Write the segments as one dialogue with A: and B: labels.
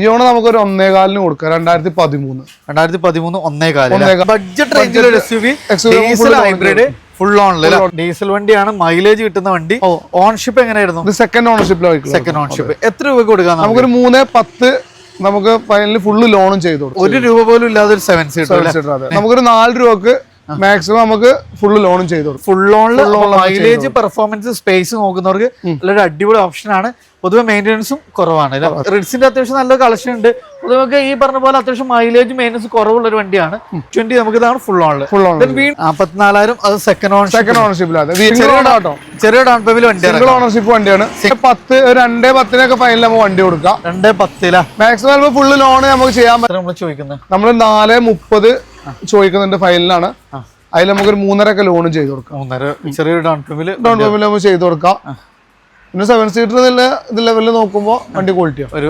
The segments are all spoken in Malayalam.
A: ഇയോണ് നമുക്ക് ഒരു ഒന്നേകാലിന് കൊടുക്കാം. രണ്ടായിരത്തി പതിമൂന്ന്
B: രണ്ടായിരത്തി പതിമൂന്ന് ഒന്നേ കാലം
A: ഒന്നേകാൽ.
B: ബഡ്ജറ്റ് റേഞ്ചിൽ ഹൈബ്രിഡ് ഫുൾ ഓണിൽ ഡീസൽ വണ്ടിയാണ് മൈലേജ് കിട്ടുന്ന വണ്ടി. ഓൺഷിപ്പ് എങ്ങനെയായിരുന്നു?
A: ഇത് സെക്കൻഡ് ഓണർഷിപ്പിലായിരിക്കും
B: സെക്കൻഡ് ഓൺഷിപ്പ് എത്ര രൂപ കൊടുക്കാൻ
A: നമുക്കൊരു മൂന്ന് പത്ത് നമുക്ക് ഫൈനലിൽ ഫുള്ള് ലോണും ചെയ്തു കൊടുക്കാം.
B: ഒരു രൂപ പോലും ഇല്ലാതെ ഒരു സെവൻ
A: അതെ. നമുക്കൊരു നാല് രൂപക്ക് മാക്സിമം നമുക്ക് ഫുള്ള് ലോണും ചെയ്ത് കൊടുക്കും.
B: Full loan mileage performance space നോക്കുന്നവർക്ക് നല്ലൊരു അടിപൊളി ഓപ്ഷൻ ആണ്. പൊതുവെ മെയിന്റെനൻസും കുറവാണ്. റിഡ്സിന്റെ അത്യാവശ്യം നല്ല കളക്ഷൻ ഉണ്ട്. പൊതുവെ ഈ പറഞ്ഞ പോലെ അത്യാവശ്യം മൈലേജ് മെയിന്റെനൻസ് കുറവുള്ള ഒരു വണ്ടിയാണ് ട്വന്റി നമുക്ക് ഇതാണ് ഫുൾ ഓൺ
A: ഫുൾ ഓൺ
B: നാപ്പത്തിനാലായിരം അത് സെക്കൻഡ് ഓൺ
A: സെക്കൻഡ് ഓണർഷിപ്പിലാണ് സിംഗിൾ ഓണർ കേട്ടോ
B: ചെറിയ ഡൗൺ പേയ്മെന്റ് വണ്ടിയാണ്.
A: സിംഗിൾ ഓണർഷിപ്പ് വണ്ടിയാണ്. പത്ത് രണ്ടേ പത്തിനൊക്കെ ഫൈനൽ നമുക്ക് വണ്ടി കൊടുക്കാം.
B: രണ്ട് പത്തില.
A: മാക്സിമം ഫുള്ള് ലോൺ നമുക്ക് ചെയ്യാൻ പറ്റും
B: നമ്മൾ ചോദിക്കുന്നത്
A: നമ്മൾ നാല് മുപ്പത് ചോദിക്കുന്നുണ്ട് ഫൈനലാണ് അതിൽ നമുക്കൊരു മൂന്നരക്കെ ലോണും ചെയ്ത് കൊടുക്കാം.
B: മൂന്നര ചെറിയൊരു ഡൗൺ പേയ്മെന്റ്
A: ഡൗൺ പേയ്മെന്റ് നമുക്ക് ചെയ്ത് കൊടുക്കാം. പിന്നെ സെവൻ സീറ്റർ ഇത് ലെവലിൽ നോക്കുമ്പോൾ വണ്ടി ക്വാളിറ്റിയാണ്
B: ഒരു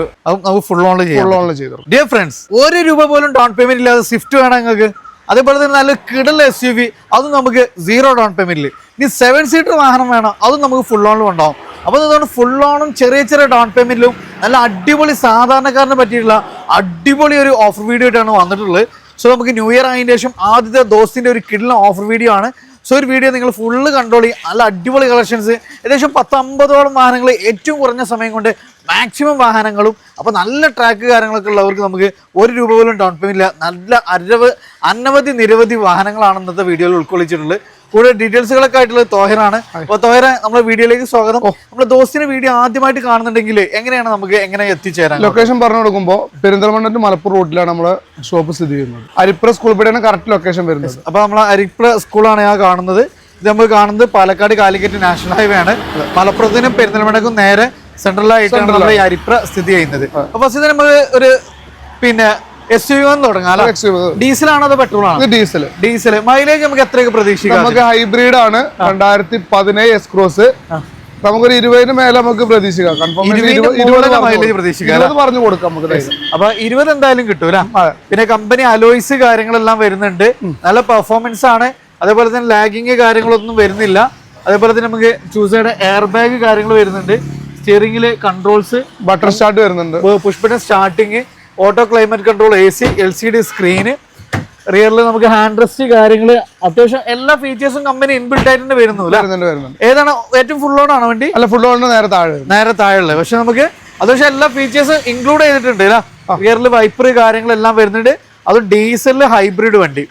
B: ഫുൾ ഓൺ
A: ഫുൾ ചെയ്തു
B: ഡിയർ ഫ്രണ്ട്സ് ഒരു രൂപ പോലും ഡൗൺ പേയ്മെന്റ് ഇല്ലാതെ സ്വിഫ്റ്റ് വേണം നിങ്ങൾക്ക്. അതേപോലെ തന്നെ നല്ല കിടൽ എസ് യു വി അതും നമുക്ക് സീറോ ഡൗൺ പേയ്മെന്റിൽ ഇനി സെവൻ സീറ്റർ വാഹനം വേണം. അതും നമുക്ക് ഫുൾ ഓണിലും ഉണ്ടാവും അപ്പോൾ അതുകൊണ്ട് ഫുൾ ഓണും ചെറിയ ചെറിയ ഡൗൺ പേയ്മെന്റിലും നല്ല അടിപൊളി സാധാരണക്കാരനെ പറ്റിയിട്ടുള്ള അടിപൊളി ഒരു ഓഫർ വീഡിയോ ആയിട്ടാണ് വന്നിട്ടുള്ളത്. സോ നമുക്ക് ന്യൂ ഇയർ ആയതിനു ശേഷം ആദ്യത്തെ ദോസ്തിന്റെ ഒരു കിടല ഓഫർ വീഡിയോ ആണ്. സോ ഒരു വീഡിയോ നിങ്ങൾ ഫുള്ള് കണ്ടോളി നല്ല അടിപൊളി കളക്ഷൻസ് ഏകദേശം പത്തമ്പതോളം വാഹനങ്ങൾ ഏറ്റവും കുറഞ്ഞ സമയം കൊണ്ട് മാക്സിമം വാഹനങ്ങളും അപ്പോൾ നല്ല ട്രാക്ക് കാര്യങ്ങളൊക്കെ ഉള്ളവർക്ക് നമുക്ക് ഒരു രൂപ പോലും ഡൗൺ പേയ്മെന്റ് ഇല്ല. നല്ല അരവ് അനവധി നിരവധി വാഹനങ്ങളാണ് ഇന്നത്തെ വീഡിയോയിൽ ഉൾക്കൊള്ളിച്ചിട്ടുള്ളത്. കൂടുതൽ ഡീറ്റെയിൽസുകളൊക്കെ ആയിട്ടുള്ള തോഹറാണ് അപ്പൊ തോഹര നമ്മുടെ വീഡിയോയിലേക്ക് സ്വാഗതം. നമ്മുടെ ദോസ്തിന്റെ വീഡിയോ ആദ്യമായിട്ട് കാണുന്നുണ്ടെങ്കിൽ എങ്ങനെയാണ് നമുക്ക് എങ്ങനെ എത്തിച്ചേരാൻ?
A: ലൊക്കേഷൻ പറഞ്ഞു കൊടുക്കുമ്പോൾ പെരിന്തൽമണ്ണ മലപ്പുറം റോഡിലാണ് നമ്മുടെ ഷോപ്പ് സ്ഥിതി ചെയ്യുന്നത്. അരിപ്ര സ്കൂൾ പടിയാണ് കറക്റ്റ് ലൊക്കേഷൻ വരുന്നത്.
B: അപ്പൊ നമ്മൾ അരിപ്ര സ്കൂളാണ് ഞാൻ കാണുന്നത്. ഇത് നമ്മൾ കാണുന്നത് പാലക്കാട് കാലിക്കറ്റ് നാഷണൽ ഹൈവേ ആണ്. മലപ്പുറത്തിനും പെരിന്തൽമണ്ണക്കും നേരെ സെൻട്രലായിട്ടാണ് നമ്മുടെ ഈ അരിപ്ര സ്ഥിതി ചെയ്യുന്നത്. അപ്പൊ ഫസ്റ്റ് നമുക്ക് ഒരു പിന്നെ എസ് യു തുടങ്ങാം അല്ലെ? ഡീസൽ ആണോ അതോ പെട്രോൾ ആണോ?
A: ഡീസൽ
B: ഡീസൽ മൈലേജ് നമുക്ക് എത്രയൊക്കെ പ്രതീക്ഷിക്കാം
A: നമുക്ക് ഹൈബ്രിഡ് ആണ് രണ്ടായിരത്തി പതിനേഴ് എസ് ക്രോസ് നമുക്കൊരു ഇരുപതിന് മേലെ നമുക്ക് പ്രതീക്ഷിക്കാം. കൺഫേം
B: ഇരുപതിന്റെ മുകളിലെ mileage പ്രതീക്ഷിക്കാം,
A: ഇരുപത് പറഞ്ഞു കൊടുക്കാം നമുക്ക്.
B: അപ്പൊ ഇരുപത് എന്തായാലും കിട്ടൂല. പിന്നെ കമ്പനി അലോയ്സ് കാര്യങ്ങളെല്ലാം വരുന്നുണ്ട്. നല്ല പെർഫോമൻസ് ആണ്. അതേപോലെ തന്നെ ലാഗിങ് കാര്യങ്ങളൊന്നും വരുന്നില്ല. അതേപോലെ തന്നെ നമുക്ക് ചൂസയുടെ എയർ ബാഗ് കാര്യങ്ങൾ വരുന്നുണ്ട്. സ്റ്റിയറിംഗിൽ കൺട്രോൾസ്
A: ബട്ടർ സ്റ്റാർട്ട് വരുന്നുണ്ട്.
B: പുഷ്പിന്റെ starting auto climate control A C L C D screen റിയറിൽ നമുക്ക് ഹാൻഡ് റെസ്റ്റ് കാര്യങ്ങൾ അത്യാവശ്യം എല്ലാ ഫീച്ചേഴ്സും കമ്പനി ഇൻബിൽഡ് ആയിട്ട് വരുന്നു ഏതാണ് ഏറ്റവും ഫുൾ ഓൺ ആണ് വണ്ടി?
A: അല്ല ഫുൾ ഓണിന് നേരെ താഴെ
B: നേരെ താഴെ പക്ഷെ നമുക്ക് അത്യാവശ്യം എല്ലാ ഫീച്ചേഴ്സും ഇൻക്ലൂഡ് ചെയ്തിട്ടുണ്ട് റിയറിൽ വൈപ്പർ കാര്യങ്ങളെല്ലാം വരുന്നുണ്ട്. അത് ഡീസലിൽ ഹൈബ്രിഡ് വണ്ടി.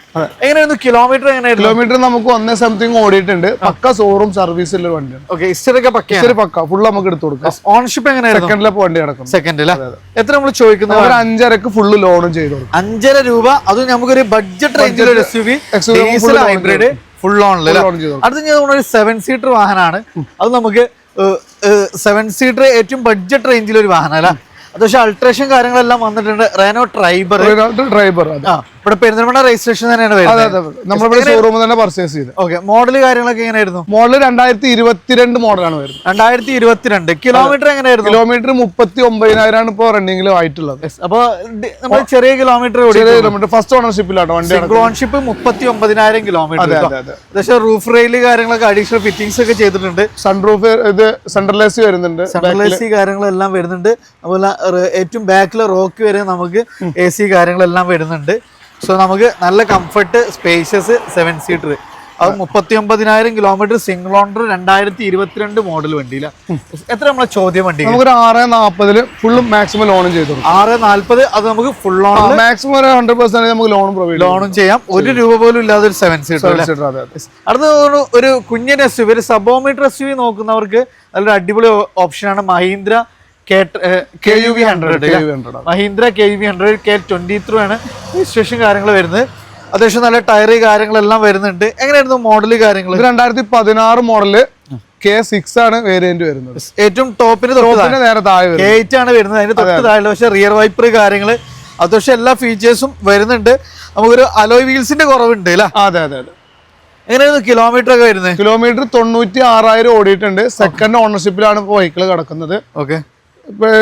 B: എങ്ങനെയായിരുന്നു? കിലോമീറ്റർ എങ്ങനെയായിരുന്നു?
A: കിലോമീറ്റർ നമുക്ക് ഒന്നേ സംതിങ് ഓടിയിട്ടുണ്ട്. പക്ക ഷോറൂം സർവീസിലുള്ള വണ്ടിയാണ്.
B: ഓക്കെ ഇസ്റ്ററൊക്കെ പക്കയാണ്?
A: ഇച്ചിരി പക്ക. ഫുൾ നമുക്ക് എടുത്തു കൊടുക്കാം.
B: ഓൺഷിപ്പ് എങ്ങനെയായിരുന്നു?
A: സെക്കൻഡിലെ വണ്ടി കിടക്കും
B: സെക്കൻഡിൽ എത്ര നമ്മൾ ചോദിക്കുന്നത്?
A: ഒരു അഞ്ചരക്ക് ഫുള്ള് ലോണും ചെയ്തു കൊടുക്കും.
B: അഞ്ചര രൂപ. അത് നമുക്കൊരു ബഡ്ജറ്റ് റേഞ്ചിൽ ഒരു S U V diesel hybrid full
A: ഓണിൽ
B: അടുത്ത് ഞാൻ ഒരു സെവൻ സീറ്റർ വാഹനമാണ് അത് നമുക്ക് സെവൻ സീറ്റർ ഏറ്റവും ബഡ്ജറ്റ് റേഞ്ചിൽ ഒരു വാഹനം അല്ല? പക്ഷെ അൾട്രേഷൻ കാര്യങ്ങളെല്ലാം വന്നിട്ടുണ്ട്. റെനോ ട്രൈബർ
A: ഡ്രൈവർ
B: ആ ഇവിടെ പെരുന്തൽമണ്ണ രജിസ്ട്രേഷൻ തന്നെയാണ്
A: നമ്മളിവിടെ ഷോറൂമിൽ തന്നെ പർച്ചേസ് ചെയ്ത്
B: ഓക്കെ മോഡൽ കാര്യങ്ങളൊക്കെ എങ്ങനെയായിരുന്നു?
A: മോഡൽ രണ്ടായിരത്തി ഇരുപത്തിരണ്ട് മോഡലാണ് വരുന്നത്.
B: രണ്ടായിരത്തി ഇരുപത്തിരണ്ട് കിലോമീറ്റർ എങ്ങനെയായിരുന്നു?
A: കിലോമീറ്റർ മുപ്പത്തി ഒമ്പതിനായിരമാണ് ഇപ്പോൾ റണ്ണിങ്ങിൽ ആയിട്ടുള്ളത്.
B: അപ്പൊ നമ്മൾ ചെറിയ കിലോമീറ്റർ
A: ചെറിയ കിലോമീറ്റർ ഫസ്റ്റ് ഓണർഷിപ്പിലാണ് വണ്ടി
B: ഓണർഷിപ്പ് ഓൺഷിപ്പ് മുപ്പത്തി ഒമ്പതിനായിരം കിലോമീറ്റർ പക്ഷേ റൂഫ് റെയിൽ കാര്യങ്ങളൊക്കെ അഡീഷണൽ ഫിറ്റിംഗ്സ് ഒക്കെ ചെയ്തിട്ടുണ്ട്.
A: സൺറൂഫ് ഇത് സെൻട്രലൈസ് വരുന്നുണ്ട്.
B: സെൻട്രൽ എ സി കാര്യങ്ങളെല്ലാം വരുന്നുണ്ട്. അതുപോലെ ഏറ്റവും ബാക്കിലെ റോക്ക് വരെ നമുക്ക് എ സി കാര്യങ്ങളെല്ലാം വരുന്നുണ്ട്. സോ നമുക്ക് നല്ല കംഫർട്ട് സ്പേഷ്യസ് സെവൻ സീറ്റർ അത് മുപ്പത്തി ഒമ്പതിനായിരം കിലോമീറ്റർ സിംഗിൾ ഓണർ രണ്ടായിരത്തി ഇരുപത്തിരണ്ട് മോഡൽ വണ്ടിയില്ല എത്ര നമ്മളെ ചോദ്യം വണ്ടി?
A: നമുക്കൊരു ആറ് നാൽപ്പതിൽ ഫുള്ളും മാക്സിമം ലോണും ചെയ്തു
B: ആറ് നാല്പത് അത് നമുക്ക് ഫുൾ ഓൺ
A: മാക്സിമം ഒരു ഹൺഡ്രഡ് പെർസെന്റ് നമുക്ക് ലോണും പ്രൊവൈഡ്
B: ലോണും ചെയ്യാം. ഒരു രൂപ പോലും ഇല്ലാതെ ഒരു സെവൻ സീറ്റർ അടുത്ത ഒരു- കുഞ്ഞൻ എസ് യു ഒരു സബോമീറ്റർ എസ് യു നോക്കുന്നവർക്ക് നല്ലൊരു അടിപൊളി ഓപ്ഷനാണ് Mahindra K U V hundred Mahindra K U V hundred K twenty through ആണ് രജിസ്ട്രേഷൻ കാര്യങ്ങൾ വരുന്നത്. അത്യാവശ്യം നല്ല ടയറി കാര്യങ്ങളെല്ലാം വരുന്നുണ്ട്. എങ്ങനെയായിരുന്നു മോഡൽ കാര്യങ്ങൾ
A: രണ്ടായിരത്തി പതിനാറ് മോഡൽ കെ സിക്സ് ആണ് വേരിയന്റ് വരുന്നത്.
B: ഏറ്റവും ടോപ്പിന് തൊട്ട്
A: പിന്നെ നേരെ താഴെ
B: കെ എയ്റ്റ് ആണ് വരുന്നത്. അതിന്റെ തൊട്ട് താഴെ പക്ഷേ റിയർ വൈപ്പർ കാര്യങ്ങൾ അത്യാവശ്യം എല്ലാ ഫീച്ചേഴ്സും വരുന്നുണ്ട്. നമുക്കൊരു അലോയ് വീൽസിന്റെ കുറവുണ്ട് അല്ലേ?
A: അതെ അതെ അതെ.
B: എങ്ങനെയായിരുന്നു കിലോമീറ്റർ ഒക്കെ വരുന്നത്?
A: കിലോമീറ്റർ തൊണ്ണൂറ്റി ആറായിരം ഓടിയിട്ടുണ്ട് സെക്കൻഡ് ഓണർഷിപ്പിലാണ് വെഹിക്കിൾ കിടക്കുന്നത്.
B: ഓക്കെ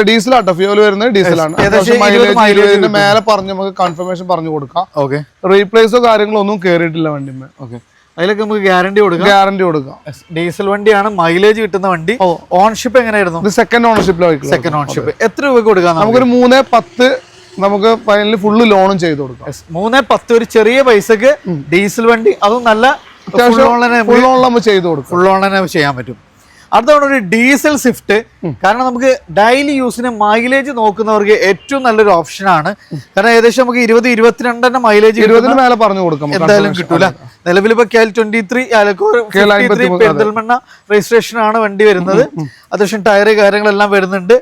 A: ഡീസൽ ആട്ടോ ഫ്യൂൽ വരുന്നത് ഡീസലാണ്.
B: ഏകദേശം ഇരുപത്
A: മൈലേജ്
B: mileage
A: മേലെ പറഞ്ഞ് നമുക്ക് കൺഫർമേഷൻ പറഞ്ഞു കൊടുക്കാം.
B: ഓക്കെ
A: റീപ്ലേസോ കാര്യങ്ങളോ ഒന്നും കയറിയിട്ടില്ല വണ്ടിമേ
B: ഓക്കെ അതിലൊക്കെ നമുക്ക് ഗ്യാരണ്ടി കൊടുക്കാം.
A: ഗ്യാരണ്ടി കൊടുക്കാം.
B: ഡീസൽ വണ്ടിയാണ് മൈലേജ് കിട്ടുന്ന വണ്ടി. ഓൺഷിപ്പ് എങ്ങനെയായിരുന്നു?
A: സെക്കൻഡ് ഓണർഷിപ്പിലെ
B: സെക്കൻഡ് ഓൺഷിപ്പ് എത്ര രൂപ കൊടുക്കാം നമുക്ക്?
A: നമുക്കൊരു മൂന്ന് പത്ത് നമുക്ക് ഫൈനലിൽ ഫുള്ള് ലോണും ചെയ്ത് കൊടുക്കാം.
B: മൂന്ന് പത്ത് ഒരു ചെറിയ പൈസക്ക് ഡീസൽ വണ്ടി. അതും നല്ല ഫുൾ ഓൺലൈൻ
A: ഫുൾ ഓൺലൈൻ ചെയ്ത് കൊടുക്കും.
B: ഫുൾ ഓൺലൈൻ ചെയ്യാൻ പറ്റും. അടുത്തവണ ഒരു ഡീസൽ സ്വിഫ്റ്റ്. കാരണം നമുക്ക് ഡെയിലി യൂസിന് മൈലേജ് നോക്കുന്നവർക്ക് ഏറ്റവും നല്ലൊരു ഓപ്ഷൻ ആണ്. കാരണം ഏകദേശം നമുക്ക് ഇരുപത് ഇരുപത്തിരണ്ടെണ്ണം മൈലേജ്
A: ഇരുപതിന് മേലെ പറഞ്ഞു കൊടുക്കും
B: എന്തായാലും കിട്ടൂല. നിലവിൽ ഇപ്പൊ KL twenty three
A: KL 53
B: Perinthalmanna registration ആണ് വണ്ടി വരുന്നത്. അത്യാവശ്യം ടയർ കാര്യങ്ങളെല്ലാം വരുന്നുണ്ട്.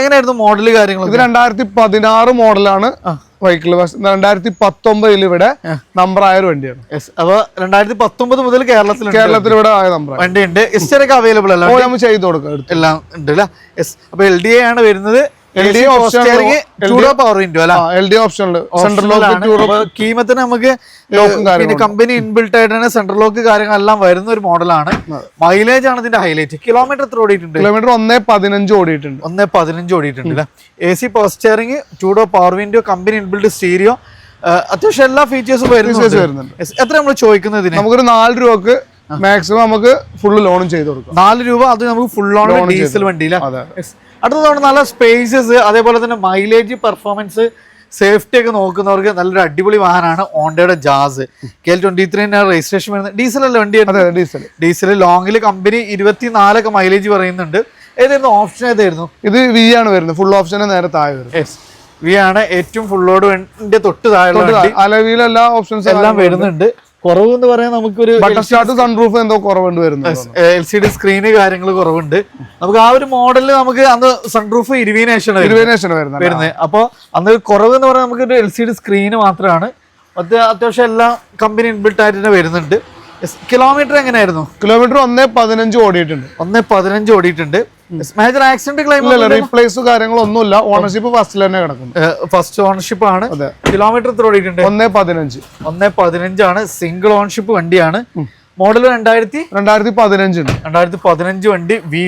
B: എങ്ങനെയായിരുന്നു എങ്ങനെയായിരുന്നു മോഡൽ
A: ഇത് രണ്ടായിരത്തി പതിനാറ് മോഡലാണ് വെഹിക്കിൾ രണ്ടായിരത്തി പത്തൊമ്പതിൽ ഇവിടെ നമ്പർ ആയ ഒരു വണ്ടിയാണ്.
B: അപ്പൊ രണ്ടായിരത്തി പത്തൊമ്പത് മുതൽ കേരളത്തിൽ
A: കേരളത്തിൽ ഇവിടെ ആയ നമ്പർ
B: വണ്ടി ഉണ്ട് എസ്റ്ററൊക്കെ അവൈലബിൾ അല്ല
A: നമ്മൾ ചെയ്ത് കൊടുക്കാം
B: എല്ലാം ഉണ്ട് അല്ലേ എസ് അപ്പൊ എൽ ഡി എ ആണ് വരുന്നത് പവർ വിൻഡോ അല്ല?
A: എൽ ഡി ലോക്ക്
B: കീമത്തിന് നമുക്ക് പിന്നെ കമ്പനി ഇൻബിൽട്ട് ആയിട്ടാണ് സെൻട്രൽ ലോക്ക് കാര്യങ്ങളെല്ലാം വരുന്ന ഒരു മോഡലാണ് മൈലേജ് ആണ് ഇതിന്റെ ഹൈലൈറ്റ് കിലോമീറ്റർ എത്ര ഓടിയിട്ടുണ്ട്?
A: കിലോമീറ്റർ ഒന്നേ പതിനഞ്ച് ഓടിയിട്ടുണ്ട്.
B: ഒന്നേ പതിനഞ്ച് ഓടിയിട്ടുണ്ട് A C power steering ടൂഡോ power window company inbuilt stereo അത്യാവശ്യം എല്ലാ ഫീച്ചേഴ്സും വരുന്നുണ്ട്. എത്ര നമ്മൾ ചോദിക്കുന്നത്
A: നമുക്കൊരു നാല് രൂപക്ക് മാക്സിമം നമുക്ക് ഫുള്ള് ലോണും ചെയ്ത് കൊടുക്കാം.
B: നാല് രൂപ അത് നമുക്ക് ഫുൾ
A: ലോൺ
B: ഡീസൽ. വണ്ടിയില്ല അടുത്തതാണ് നല്ല സ്പേസസ് അതേപോലെ തന്നെ മൈലേജ് പെർഫോമൻസ് സേഫ്റ്റി ഒക്കെ നോക്കുന്നവർക്ക് നല്ലൊരു അടിപൊളി വാഹനമാണ് ഓണ്ടയുടെ Jazz K L twenty three registration വരുന്നത്. ഡീസൽ അല്ല വണ്ടി
A: ഡീസൽ
B: ഡീസൽ ലോങ്ങിൽ കമ്പനി ഇരുപത്തിനാലൊക്കെ മൈലേജ് പറയുന്നുണ്ട്. ഏതായിരുന്നു ഓപ്ഷൻ ഏതായിരുന്നു?
A: ഇത് വി ആണ് വരുന്നത്. ഫുൾ ഓപ്ഷൻ നേരെ താഴെ വരും.
B: വി ആണ് ഏറ്റവും ഫുള്ളോട് തൊട്ട് താഴെ
A: അലവിയിൽ എല്ലാ ഓപ്ഷൻസ്
B: എല്ലാം വരുന്നുണ്ട്. കുറവ് എന്ന് പറയാൻ നമുക്കൊരു
A: സൺപ്രൂഫ് സൺറൂഫ് എന്തോ കുറവുണ്ട് വരുന്നത്
B: എൽ സി ഡി സ്ക്രീന് കാര്യങ്ങൾ കുറവുണ്ട്. നമുക്ക് ആ ഒരു മോഡലിൽ നമുക്ക് അന്ന് സൺറൂഫ് ഇരുപതിനേഷമാണ് വരുന്നത്
A: ഇരുപതിനേഷൻ വരുന്നത്
B: വരുന്നത് അപ്പോൾ അന്ന് കുറവ് എന്ന് പറഞ്ഞാൽ നമുക്ക് ഒരു എൽ സി ഡി സ്ക്രീന് മാത്രമാണ് മറ്റേ അത്യാവശ്യം എല്ലാ കമ്പനി ഇൻബിൽട്ട് ആയിട്ട് തന്നെ വരുന്നുണ്ട്. കിലോമീറ്റർ എങ്ങനെയായിരുന്നു?
A: കിലോമീറ്റർ ഒന്നേ പതിനഞ്ച് ഓടിയിട്ടുണ്ട്.
B: ഒന്നേ പതിനഞ്ച് ഓടിയിട്ടുണ്ട്. മേജർ ആക്സിഡന്റ്
A: ക്ലെയിം റീപ്ലേസ് കാര്യങ്ങളൊന്നുമില്ല. ഓണർഷിപ്പ് ഫസ്റ്റിൽ തന്നെ കിടക്കുന്നു.
B: ഫസ്റ്റ് ഓണർഷിപ്പ് ആണ്. കിലോമീറ്റർ എത്ര ഓടിയിട്ടുണ്ട്?
A: ഒന്നേ പതിനഞ്ച്.
B: ഒന്നേ പതിനഞ്ചാണ് സിംഗിൾ ഓണർഷിപ്പ് വണ്ടിയാണ്. മോഡൽ രണ്ടായിരത്തി
A: രണ്ടായിരത്തി പതിനഞ്ചുണ്ട്
B: രണ്ടായിരത്തി പതിനഞ്ച് വണ്ടി വി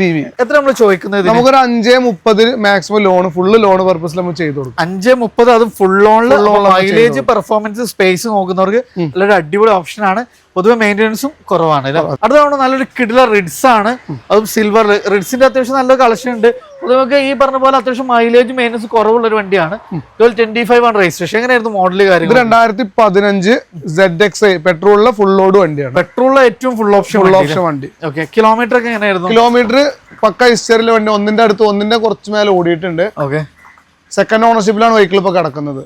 A: വി വി
B: എത്ര നമ്മൾ ചോദിക്കുന്നത്?
A: നമുക്കൊരു അഞ്ചേ മുപ്പതിന് മാക്സിമം ലോൺ ഫുള്ള് ലോൺ പർപ്പസിൽ നമ്മൾ ചെയ്തു കൊടുക്കും.
B: അഞ്ച് മുപ്പത് അത് ഫുൾ ഓണിൽ മൈലേജ് പെർഫോമൻസ് സ്പേസ് നോക്കുന്നവർക്ക് നല്ലൊരു അടിപൊളി ഓപ്ഷൻ ആണ്. പൊതുവെ മെയിന്റെനൻസും കുറവാണ് അല്ലേ? അടുത്താണ് നല്ലൊരു കിടില റിഡ്സ് ആണ്. അതും സിൽവർ റിഡ്സിന്റെ അത്യാവശ്യം നല്ല കളക്ഷൻ ഉണ്ട്. പൊതുവെ ഈ പറഞ്ഞ പോലെ അത്യാവശ്യം മൈലേജ് മൈനസ് കുറവുള്ള ഒരു വണ്ടിയാണ്. ട്വന്റി ഫൈവ് ആണ് രജിസ്ട്രേഷൻ എങ്ങനെയായിരുന്നു മോഡൽ കാര്യം
A: രണ്ടായിരത്തി പതിനഞ്ച് സെഡ് എക്സ് ഐ പെട്രോളിലെ ഫുൾ ലോഡ് വണ്ടിയാണ്.
B: പെട്രോളിലെ ഏറ്റവും ഫുൾ ഓപ്ഷൻ
A: ഫുൾ ഓപ്ഷൻ വണ്ടി.
B: ഓക്കെ കിലോമീറ്റർ ഒക്കെ എങ്ങനെയായിരുന്നു?
A: കിലോമീറ്റർ പക്ക ഹിസ്റ്ററിലെ വണ്ടി ഒന്നിന്റെ അടുത്ത് ഒന്നിന്റെ കുറച്ച് മേലെ ഓടിയിട്ടുണ്ട്.
B: ഓക്കെ
A: സെക്കൻഡ് ഓണർഷിപ്പിലാണ് വെഹിക്കിൾ ഇപ്പൊ കിടക്കുന്നത്.